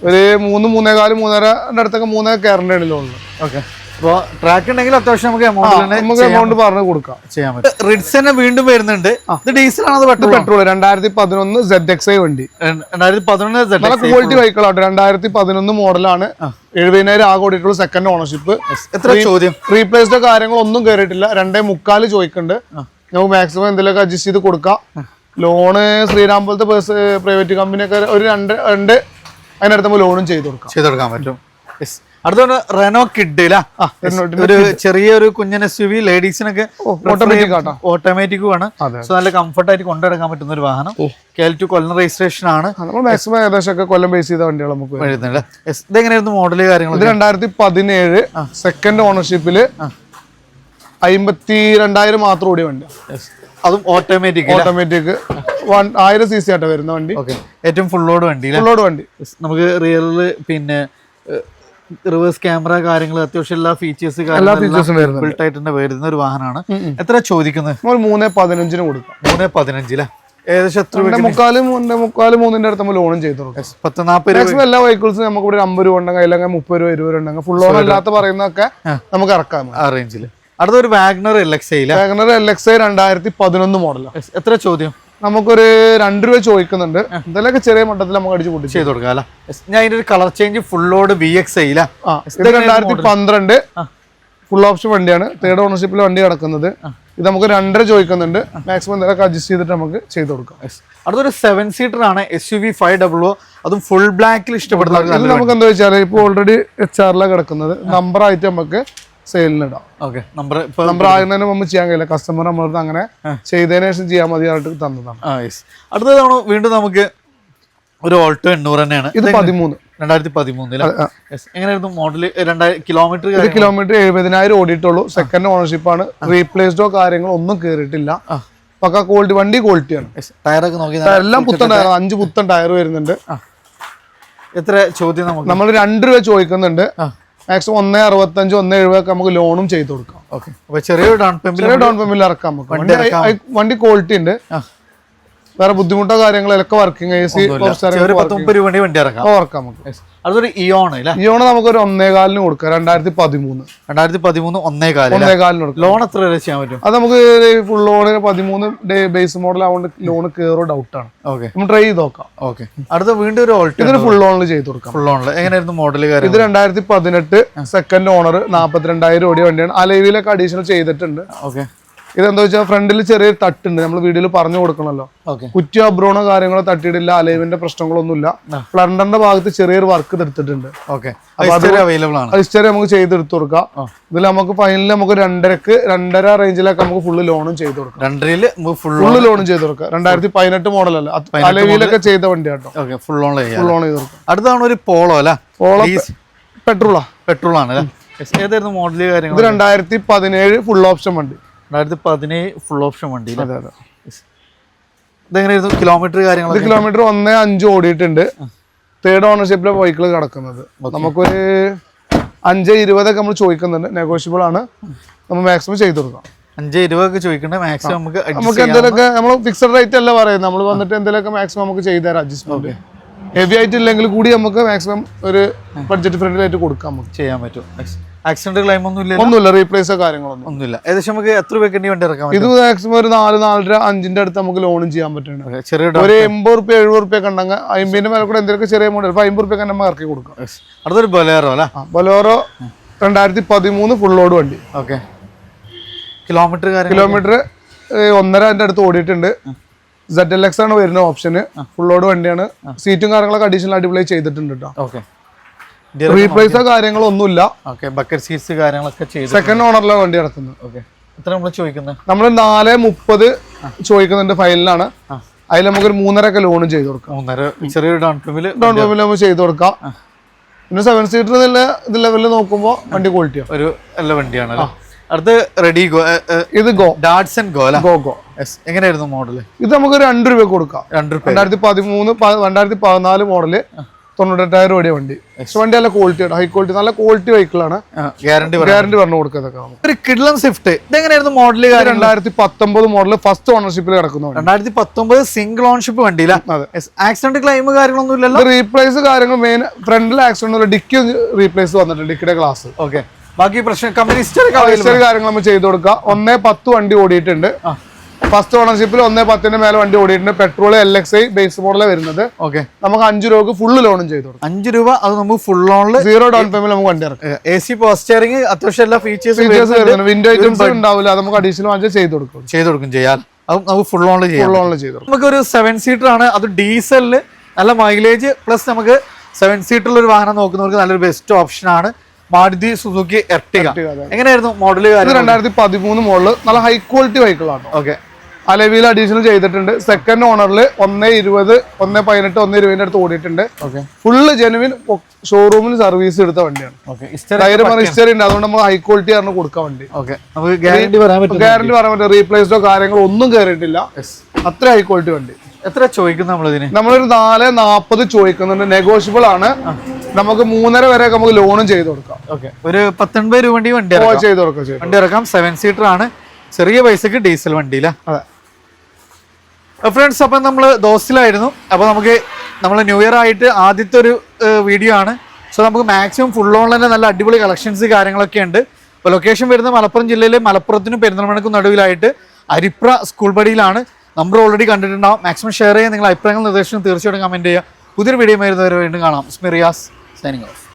A: ഒരു മൂന്ന് മൂന്നേകാൽ മൂന്നര അടുത്തൊക്കെ മൂന്നര കയറേണ്ടതാണ് ലോണിൽ
B: ഓക്കെ അപ്പോൾ ട്രാക്ക് ഉണ്ടെങ്കിൽ അത്യാവശ്യം നമുക്ക് എമൗണ്ട്
A: നമുക്ക് എമൗണ്ട് പറഞ്ഞ് കൊടുക്കാം
B: ചെയ്യാൻ പറ്റും. റിഡ്സ് തന്നെ വീണ്ടും വരുന്നുണ്ട്. ഇത് ഡീസൽ ആണത് പെട്രോൾ
A: പെട്രോൾ രണ്ടായിരത്തി പതിനൊന്ന് സെഡ് എക്സ് ഐ വണ്ടി.
B: രണ്ടായിരത്തി പതിനൊന്ന്
A: നല്ല ക്വാളിറ്റി ബൈക്കുകളാട്ടോ രണ്ടായിരത്തി പതിനൊന്ന് മോഡലാണ്. എഴുപതിനായിരം ആകെ ഓടിയിട്ടുള്ള സെക്കൻഡ് ഓണർഷിപ്പ്
B: എത്ര ചോദ്യം?
A: റീപ്ലേസ്ഡോ കാര്യങ്ങളൊന്നും കയറിയിട്ടില്ല രണ്ടേ മുക്കാൽ ചോദിക്കുന്നുണ്ട്. നമുക്ക് മാക്സിമം എന്തെങ്കിലുമൊക്കെ അഡ്ജസ്റ്റ് ചെയ്ത് കൊടുക്കാം. ലോണ് ശ്രീരാം പോലത്തെ പേഴ്സ് പ്രൈവറ്റ് കമ്പനിയൊക്കെ ഒരു രണ്ട് രണ്ട് അതിനടുത്ത് ലോണും ചെയ്ത് കൊടുക്കാം.
B: ചെയ്ത് കൊടുക്കാൻ പറ്റും. അടുത്തോണ്ട് റെനോ കിഡ് ഒരു ചെറിയൊരു കുഞ്ഞൻ എസ് യു വി ലേഡീസിനൊക്കെ
A: ഓട്ടോമാറ്റിക് ഓട്ടോമാറ്റിക്
B: ഓട്ടോമാറ്റിക്കും ആണ്. സോ നല്ല കംഫർട്ട് ആയിട്ട് കൊണ്ടുനടക്കാൻ പറ്റുന്ന ഒരു വാഹനം. കെ ടു കൊല്ലം രജിസ്ട്രേഷൻ ആണ്.
A: മാക്സിമം ഏകദേശം കൊല്ലം ബേസ് ചെയ്ത വണ്ടികൾ നമുക്ക്.
B: ഇതെങ്ങനെയായിരുന്നു മോഡൽ കാര്യങ്ങൾ
A: ഇത് രണ്ടായിരത്തി പതിനേഴ് സെക്കൻഡ് ഓണർഷിപ്പിൽ അമ്പത്തി രണ്ടായിരം മാത്രം ഓടിയ വണ്ടി
B: അതും ഓട്ടോമാറ്റിക്
A: ഓട്ടോമാറ്റിക് വൺ ആയിരം സി സി ആട്ടോ വരുന്ന വണ്ടി.
B: ഏറ്റവും ഫുൾ ലോഡ് വണ്ടി
A: ഫുൾ ലോഡ് വണ്ടി.
B: നമുക്ക് റിയലിൽ പിന്നെ റിവേഴ്സ് ക്യാമറ കാര്യങ്ങൾ അത്യാവശ്യം എല്ലാ ഫീച്ചേഴ്സ്
A: എല്ലാ ഫീച്ചേഴ്സും
B: ആയിട്ട് വരുന്ന ഒരു വാഹനമാണ്. എത്ര ചോദിക്കുന്നത്?
A: നമ്മൾ മൂന്ന് പതിനഞ്ചിന് കൊടുക്കാം.
B: മൂന്ന് പതിനഞ്ചിലെ ഏകദേശം
A: മുക്കാലും മുക്കാലും മുക്കാൽ മൂന്നേ മുക്കാൽ മൂന്നിന്റെ അടുത്ത് നമ്മൾ ലോണും ചെയ്തു
B: പത്ത് നാൽപ്പത്
A: എല്ലാ വെഹിക്കിൾസും നമുക്ക് ഇവിടെ അമ്പത് രൂപ ഉണ്ടെങ്കിൽ അല്ലെങ്കിൽ മുപ്പത് രൂപ ഇരുപത് രൂപ ഉണ്ടെങ്കിൽ ഫുൾ ലോൺ അല്ലാത്ത പറയുന്നതൊക്കെ നമുക്ക് ഇറക്കാം.
B: ആ റേഞ്ചിൽ അടുത്തൊരു Wagon R L X I
A: Wagon R L X I രണ്ടായിരത്തി പതിനൊന്ന് മോഡലാണ്
B: എത്ര ചോദ്യം?
A: നമുക്കൊരു രണ്ട് രൂപ ചോദിക്കുന്നുണ്ട്. എന്തെങ്കിലുമൊക്കെ ചെറിയ മട്ടത്തിൽ നമുക്ക് അടിച്ച് കൂട്ടി
B: ചെയ്ത് കൊടുക്കാം അല്ല? ഞാൻ അതിന്റെ ഒരു കളർ ചേഞ്ച് ഫുള്ളോട് ബി എക്സ് ഐല
A: രണ്ടായിരത്തി പന്ത്രണ്ട് ഫുൾ ഓപ്ഷൻ വണ്ടിയാണ്. തേർഡ് ഓണർഷിപ്പിൽ വണ്ടി കിടക്കുന്നത്. ഇത് നമുക്ക് രണ്ടര ചോദിക്കുന്നുണ്ട്. മാക്സിമം എന്തെങ്കിലും അഡ്ജസ്റ്റ് ചെയ്തിട്ട് നമുക്ക് ചെയ്ത് കൊടുക്കാം.
B: അടുത്തൊരു സെവൻ സീറ്റർ ആണ് S U V five double അതും ഫുൾ ബ്ലാക്കിൽ ഇഷ്ടപ്പെടുന്നവർക്ക്
A: ഇത് നമുക്ക് എന്താ വെച്ചാൽ ഇപ്പോൾ ഓൾറെഡി എച്ച് ആറിലാണ് കിടക്കുന്നത്. നമ്പർ ആയിട്ട് നമുക്ക് സെയിലിന് ഇടാം
B: ഓക്കെ നമ്പർ
A: നമ്പർ മുമ്പ് ചെയ്യാൻ കഴിയില്ല. കസ്റ്റമർ നമ്മളടുത്ത് അങ്ങനെ ചെയ്തതിനു ശേഷം ചെയ്യാൻ മതി
B: ആയിട്ട് തന്നതാണ്. അടുത്ത തവണ വീണ്ടും നമുക്ക് ഒരു ഓൾട്ടോ എണ്ണൂറ് തന്നെയാണ്.
A: ഇത് പതിമൂന്ന്.
B: രണ്ടായിരത്തി പതിമൂന്നിൽ എങ്ങനെയായിരുന്നു മോഡൽ രണ്ടായിരം കിലോമീറ്റർ
A: ഒരു കിലോമീറ്റർ എഴുപതിനായിരം ഓടിയിട്ടുള്ളൂ. സെക്കൻഡ് ഓണർഷിപ്പ് ആണ്. റീപ്ലേസ്ഡോ കാര്യങ്ങളോ ഒന്നും കയറിയിട്ടില്ല പക്ക ക്വാളിറ്റി വണ്ടി ക്വാളിറ്റിയാണ്
B: ടയറൊക്കെ നോക്കി
A: എല്ലാം പുത്തൻ ടയർ അഞ്ച് പുത്തൻ ടയർ വരുന്നുണ്ട്.
B: എത്ര ചോദ്യം
A: നമ്മൾ രണ്ട് രൂപ ചോദിക്കുന്നുണ്ട്. മാക്സിമം ഒന്ന് അറുപത്തഞ്ച് ഒന്ന് എഴുപതൊക്കെ നമുക്ക് ലോണും ചെയ്ത് കൊടുക്കാം.
B: ഓക്കെ അപ്പൊ ചെറിയൊരു ഡൗൺ പേയ്മെന്റ്
A: ചെറിയ ഡൗൺ പേയ്മെന്റ് ഇറക്കാം നമുക്ക് വണ്ടി വണ്ടി ക്വാളിറ്റി ഉണ്ട്. വേറെ ബുദ്ധിമുട്ടോ കാര്യങ്ങളൊക്കെ വർക്കിംഗ് എ സി
B: വണ്ടി ഇറക്കാം.
A: ഇറക്കാം നമുക്ക്.
B: അതൊരു ഇയോൺ അല്ലേ
A: ഇയോണ് നമുക്കൊരു ഒന്നേകാലിന് കൊടുക്കാം രണ്ടായിരത്തി പതിമൂന്ന്
B: രണ്ടായിരത്തി പതിമൂന്ന് ഒന്നേ കാലം
A: ഒന്നേകാലിന് കൊടുക്കാം.
B: ലോൺ എത്ര വരെ ചെയ്യാൻ പറ്റും?
A: അത് നമുക്ക് ഫുൾ ലോണ് പതിമൂന്ന് ബേസ് മോഡൽ ആവുകൊണ്ട് ലോണ് കയറോ ആണ്.
B: ഓക്കെ.
A: നമുക്ക് ട്രൈ ചെയ്ത് നോക്കാം.
B: ഓക്കെ. അടുത്ത വീണ്ടും ഒരു ഓൾട്ട്
A: ഇതിന് ഫുൾ ലോണിൽ ചെയ്ത് കൊടുക്കാം.
B: ഫുൾ ലോണിൽ എങ്ങനെയായിരുന്നു മോഡൽ കാര്യം?
A: ഇത് രണ്ടായിരത്തി പതിനെട്ട് സെക്കൻഡ് ഓണർ നാൽപ്പത്തിരണ്ടായിരം ഓടിയ വണ്ടിയാണ്. അലൈവിലൊക്കെ അഡീഷണൽ ചെയ്തിട്ടുണ്ട്.
B: ഓക്കെ.
A: ഇതെന്താ വെച്ചാൽ ഫ്രണ്ടിൽ ചെറിയൊരു തട്ടുണ്ട്. നമ്മൾ വീഡിയോയിൽ പറഞ്ഞു കൊടുക്കണല്ലോ. കുറ്റി അബ്രോണോ കാര്യങ്ങളോ തട്ടിയിട്ടില്ല അലൈവിന്റെ പ്രശ്നങ്ങളൊന്നുമില്ല. ഫ്ലണ്ടറിന്റെ ഭാഗത്ത് ചെറിയൊരു വർക്ക് എടുത്തിട്ടുണ്ട്
B: ഓക്കെ. അവൈലബിൾ ആണ്.
A: ഹിസ്റ്ററി നമുക്ക് ചെയ്തെടുത്തു കൊടുക്കാം. ഇതിൽ നമുക്ക് ഫൈനലിൽ നമുക്ക് രണ്ടരക്ക് രണ്ടര റേഞ്ചിലൊക്കെ നമുക്ക് ഫുള്ള് ലോണും ചെയ്ത് കൊടുക്കാം.
B: രണ്ടരയിൽ
A: ഫുള്ള് ലോണും ചെയ്ത് കൊടുക്കാം. രണ്ടായിരത്തി പതിനെട്ട് മോഡലല്ല അലവിയിലൊക്കെ ചെയ്ത വണ്ടി കേട്ടോ
B: ഫുൾ ഓൺ
A: ഫുൾ ഓൺ ചെയ്ത് കൊടുക്കാം.
B: അടുത്താണ് ഒരു പോളോ അല്ല?
A: പോളോ പെട്രോളാ.
B: പെട്രോൾ ആണ് ഏതായിരുന്നു മോഡൽ കാര്യങ്ങൾ
A: ഇത് രണ്ടായിരത്തി പതിനേഴ് ഫുൾ ഓപ്ഷൻ വണ്ടി.
B: രണ്ടായിരത്തി പതിനേഴ് ഫുൾ ഓപ്ഷൻ വണ്ടി
A: അതെ അതെ.
B: ഇതെങ്ങനെയായിരുന്നു? കിലോമീറ്റർ കാര്യങ്ങൾ
A: കിലോമീറ്റർ ഒന്നേ അഞ്ച് ഓടിയിട്ടുണ്ട്. തേർഡ് ഓണർഷിപ്പിലെ വെഹിക്കിൾ കിടക്കുന്നത്. നമുക്കൊരു അഞ്ച് ഇരുപതൊക്കെ നമ്മൾ ചോദിക്കുന്നുണ്ട്. നെഗോഷ്യബിൾ ആണ്. നമ്മൾ മാക്സിമം ചെയ്തു കൊടുക്കാം
B: അഞ്ച് ഇരുപതൊക്കെ ചോദിക്കണ്ടേ. മാക്സിമം നമുക്ക്
A: നമുക്ക് എന്തെങ്കിലുമൊക്കെ നമ്മൾ ഫിക്സഡ് റേറ്റ് അല്ല പറയുന്നത്. നമ്മൾ വന്നിട്ട് എന്തെങ്കിലുമൊക്കെ മാക്സിമം നമുക്ക് ചെയ്തു തരാം അഡ്ജസ്റ്റ്മെന്റ് ഹെവി ആയിട്ടില്ലെങ്കിൽ കൂടി നമുക്ക് മാക്സിമം ഒരു ബഡ്ജറ്റ് ഫ്രണ്ട്ലി ആയിട്ട് കൊടുക്കാം നമുക്ക്.
B: ചെയ്യാൻ പറ്റും. ആക്സിഡന്റ് ക്ലെയിം ഒന്നും ഇല്ല
A: ഒന്നുമില്ല റീപ്ലേസോ കാര്യങ്ങളൊന്നും.
B: ഒന്നുമില്ല. ഏകദേശം നമുക്ക് എത്ര രൂപയ്ക്ക് വണ്ടി ഇറക്കാം
A: ഇത് മാക്സിമം ഒരു നാല് നാലര അഞ്ചിന്റെ അടുത്ത് നമുക്ക് ലോണും ചെയ്യാൻ പറ്റുന്നുണ്ട്.
B: ചെറിയ
A: ഒരു എൺപത് റുപ്യ എഴുപത് റുപ്യ കണ്ടെങ്കിൽ അമ്പതിന്റെ മേലെ കൂടെ എന്തെങ്കിലും ചെറിയ മോഡൽ ഇപ്പൊ അമ്പത് റുപ്യ നമ്മൾ ഇറക്കി കൊടുക്കാം.
B: അടുത്തൊരു ബൊലേറോ അല്ലേ?
A: ബൊലോറോ രണ്ടായിരത്തി പതിമൂന്ന് ഫുൾ ലോഡ് വണ്ടി.
B: ഓക്കെ കിലോമീറ്റർ
A: കിലോമീറ്റർ ഒന്നര അതിന്റെ അടുത്ത് ഓടിയിട്ടുണ്ട്. സെഡ് എൽ എക്സ് ആണ് വരുന്ന ഓപ്ഷന് ഫുൾ ലോഡ് വണ്ടിയാണ്. സീറ്റും കാര്യങ്ങളൊക്കെ അഡീഷണൽ അടിപൊളി ചെയ്തിട്ടുണ്ട് കേട്ടോ
B: ഓക്കെ
A: റീപ്ലേസോ കാര്യങ്ങളൊന്നുമില്ല.
B: ഓക്കെ ബക്കറ്റ് സീറ്റ്സ് കാര്യങ്ങളൊക്കെ ചെയ്തു
A: സെക്കൻഡ് ഓണറിലാണ് വണ്ടി നടത്തുന്നത്.
B: ഓക്കെ എത്ര നമ്മൾ ചോദിക്കുന്നത്
A: നമ്മൾ നാല് മുപ്പത് ചോദിക്കുന്നുണ്ട് ഫൈനലാണ് അതിൽ നമുക്കൊരു മൂന്നര ഒക്കെ ലോണും ചെയ്ത് കൊടുക്കാം.
B: മൂന്നര ചെറിയൊരു ഡൗൺ പേയ്മെന്റ്
A: ഡൗൺ പേയ്മെന്റ് നമുക്ക് ചെയ്ത് കൊടുക്കാം. പിന്നെ സെവൻ സീറ്റർ ഇത് ലെവലിൽ നോക്കുമ്പോൾ വണ്ടി ക്വാളിറ്റിയാണ്
B: ഒരു നല്ല വണ്ടിയാണ് അടുത്ത് റെഡി ഗോ
A: ഇത് go.
B: Datsun go
A: go go.
B: Yes എങ്ങനെയായിരുന്നു മോഡൽ
A: ഇത് നമുക്ക് രണ്ട് രൂപ കൊടുക്കാം.
B: രണ്ട് രൂപ
A: രണ്ടായിരത്തി പതിമൂന്ന് രണ്ടായിരത്തി പതിനാല് മോഡൽ തൊണ്ണൂറ്റെട്ടായിരം രൂപയുടെ വണ്ടി. വണ്ടി നല്ല ക്വാളിറ്റി ഹൈ ക്വാളിറ്റി നല്ല ക്വാളിറ്റി വെഹിക്കിളാണ്
B: ഗ്യാരണ്ടി
A: ഗ്യാരണ്ടി പറഞ്ഞു കൊടുക്കുന്നതൊക്കെ
B: ഒരു കിഡ്ലം സ്വിഫ്റ്റ്. ഇതെങ്ങനെയായിരുന്നു മോഡൽ
A: രണ്ടായിരത്തി പത്തൊമ്പത് മോഡൽ ഫസ്റ്റ് ഓണർഷിപ്പിൽ കിടക്കുന്നു വണ്ടി.
B: രണ്ടായിരത്തി പത്തൊമ്പത് സിംഗിൾ ഓണർഷിപ്പ് വണ്ടിയില്ല
A: അതെ.
B: ആക്സിഡന്റ് ക്ലെയിം കാര്യങ്ങളൊന്നും ഇല്ലല്ലോ?
A: റീപ്ലേസ് കാര്യങ്ങൾ മെയിൻ ഫ്രണ്ടിൽ ആക്സിഡന്റ് ഡിക്കി റീപ്ലേസ് വന്നിട്ടുണ്ട് ഡിക്കിയുടെ ഗ്ലാസ്
B: ഓക്കെ ബാക്കി പ്രശ്നം കമ്പനി ഹിസ്റ്ററി
A: കാര്യങ്ങൾ നമ്മൾ ചെയ്ത് കൊടുക്കുക ഒന്നേ പത്ത് വണ്ടി ഓടിയിട്ടുണ്ട്. ഫസ്റ്റ് ഓണർഷിപ്പിൽ ഒന്നേ പത്തിന്റെ മേലെ വണ്ടി ഓടിയിട്ടുണ്ട്. Petrol L X I base മോഡലാണ് വരുന്നത്.
B: ഓക്കെ
A: നമുക്ക് അഞ്ചു രൂപക്ക് ഫുള്ള് ലോണും ചെയ്തു കൊടുക്കാം.
B: അഞ്ച് രൂപ അത് നമുക്ക് ഫുൾ ലോണിൽ
A: സീറോ ഡൗൺ പേയ്മെന്റ് നമുക്ക് വണ്ടി ഇറക്കാം.
B: എ സി പോസ്റ്ററിങ് അത്യാവശ്യം എല്ലാ ഫീച്ചേഴ്സും
A: ഫീച്ചേഴ്സ് വരുന്നുണ്ട്. വിൻഡോ ഐറ്റംസ് ഉണ്ടാവില്ല. അത് നമുക്ക് അഡീഷണൽ വാങ്ങിച്ച് ചെയ്തു കൊടുക്കും.
B: ചെയ്തു കൊടുക്കും ചെയ്യാൻ അത് നമുക്ക് ഫുൾ ഓണിൽ ചെയ്യാം.
A: ഫുൾ ഓണിൽ ചെയ്തു
B: നമുക്ക് ഒരു സെവൻ സീറ്റർ ആണ്. അത് ഡീസലിൽ നല്ല മൈലേജ് പ്ലസ് നമുക്ക് സെവൻ സീറ്ററിൽ ഒരു വാഹനം നോക്കുന്നവർക്ക് നല്ലൊരു ബെസ്റ്റ് ഓപ്ഷൻ ആണ്. Maruti Suzuki Ertiga. എങ്ങനെയായിരുന്നു മോഡൽ
A: രണ്ടായിരത്തി പതിമൂന്ന് മോഡൽ നല്ല ഹൈ ക്വാളിറ്റി വെഹിക്കിളാണ്
B: ഓക്കെ
A: അലവിയിൽ അഡീഷണൽ ചെയ്തിട്ടുണ്ട്. സെക്കൻഡ് ഓണറിൽ ഒന്ന് ഇരുപത് ഒന്ന് പതിനെട്ട് ഒന്ന് ഇരുപതിന്റെ അടുത്ത് ഓടിയിട്ടുണ്ട്. ഫുള്ള് ജെനുവിൻ ഷോറൂമിൽ സർവീസ് എടുത്ത വണ്ടിയാണ്. ടയർ ഹിസ്റ്ററി ഉണ്ട്. അതുകൊണ്ട് നമ്മൾ ഹൈ ക്വാളിറ്റി ആണ് കൊടുക്കാൻ വണ്ടി.
B: ഗ്യാരണ്ടി പറയാൻ പറ്റും.
A: റീപ്ലേസ്ഡോ കാര്യങ്ങളോ ഒന്നും കയറിയിട്ടില്ല അത്ര ഹൈ ക്വാളിറ്റി വണ്ടി.
B: എത്ര ചോദിക്കുന്നു നമ്മളിതിന്?
A: നമ്മളൊരു നാല് നാൽപ്പത് ചോദിക്കുന്നുണ്ട്. നെഗോഷ്യബിൾ ആണ്. നമുക്ക് മൂന്നര വരെ നമുക്ക് ലോണും ചെയ്ത് കൊടുക്കാം.
B: ഓക്കെ ഒരു പത്തൊൻപത് രൂപ വണ്ടി വണ്ടി
A: ചെയ്ത് കൊടുക്കാം
B: വണ്ടി ഇറക്കാം. സെവൻ സീറ്റർ ആണ്. ചെറിയ പൈസക്ക് ഡീസൽ വണ്ടിയില്ല
A: അതെ.
B: ഫ്രണ്ട്സ് അപ്പം നമ്മൾ ദോസിലായിരുന്നു അപ്പോൾ നമുക്ക് നമ്മൾ ന്യൂ ഇയർ ആയിട്ട് ആദ്യത്തെ ഒരു വീഡിയോ ആണ്. സോ നമുക്ക് മാക്സിമം ഫുൾ ഓൺ തന്നെ നല്ല അടിപൊളി കളക്ഷൻസ് കാര്യങ്ങളൊക്കെ ഉണ്ട്. അപ്പോൾ ലൊക്കേഷൻ വരുന്ന മലപ്പുറം ജില്ലയിലെ മലപ്പുറത്തിനും പെരിന്തൽമണ്ണക്കും നടുവിലായിട്ട് അരിപ്ര സ്കൂൾ പടിയിലാണ്. നമ്പർ ഓൾറെഡി കണ്ടിട്ടുണ്ടാവും. മാക്സിമം ഷെയർ ചെയ്യാൻ നിങ്ങൾ അഭിപ്രായങ്ങൾ നിർദ്ദേശം തീർച്ചയായിട്ടും കമന്റ് ചെയ്യുക. പുതിയൊരു വീഡിയോ വരുന്നവരെ വീണ്ടും കാണാം. സ്മിറിയാസ് സൈനിങ് ഓഫ്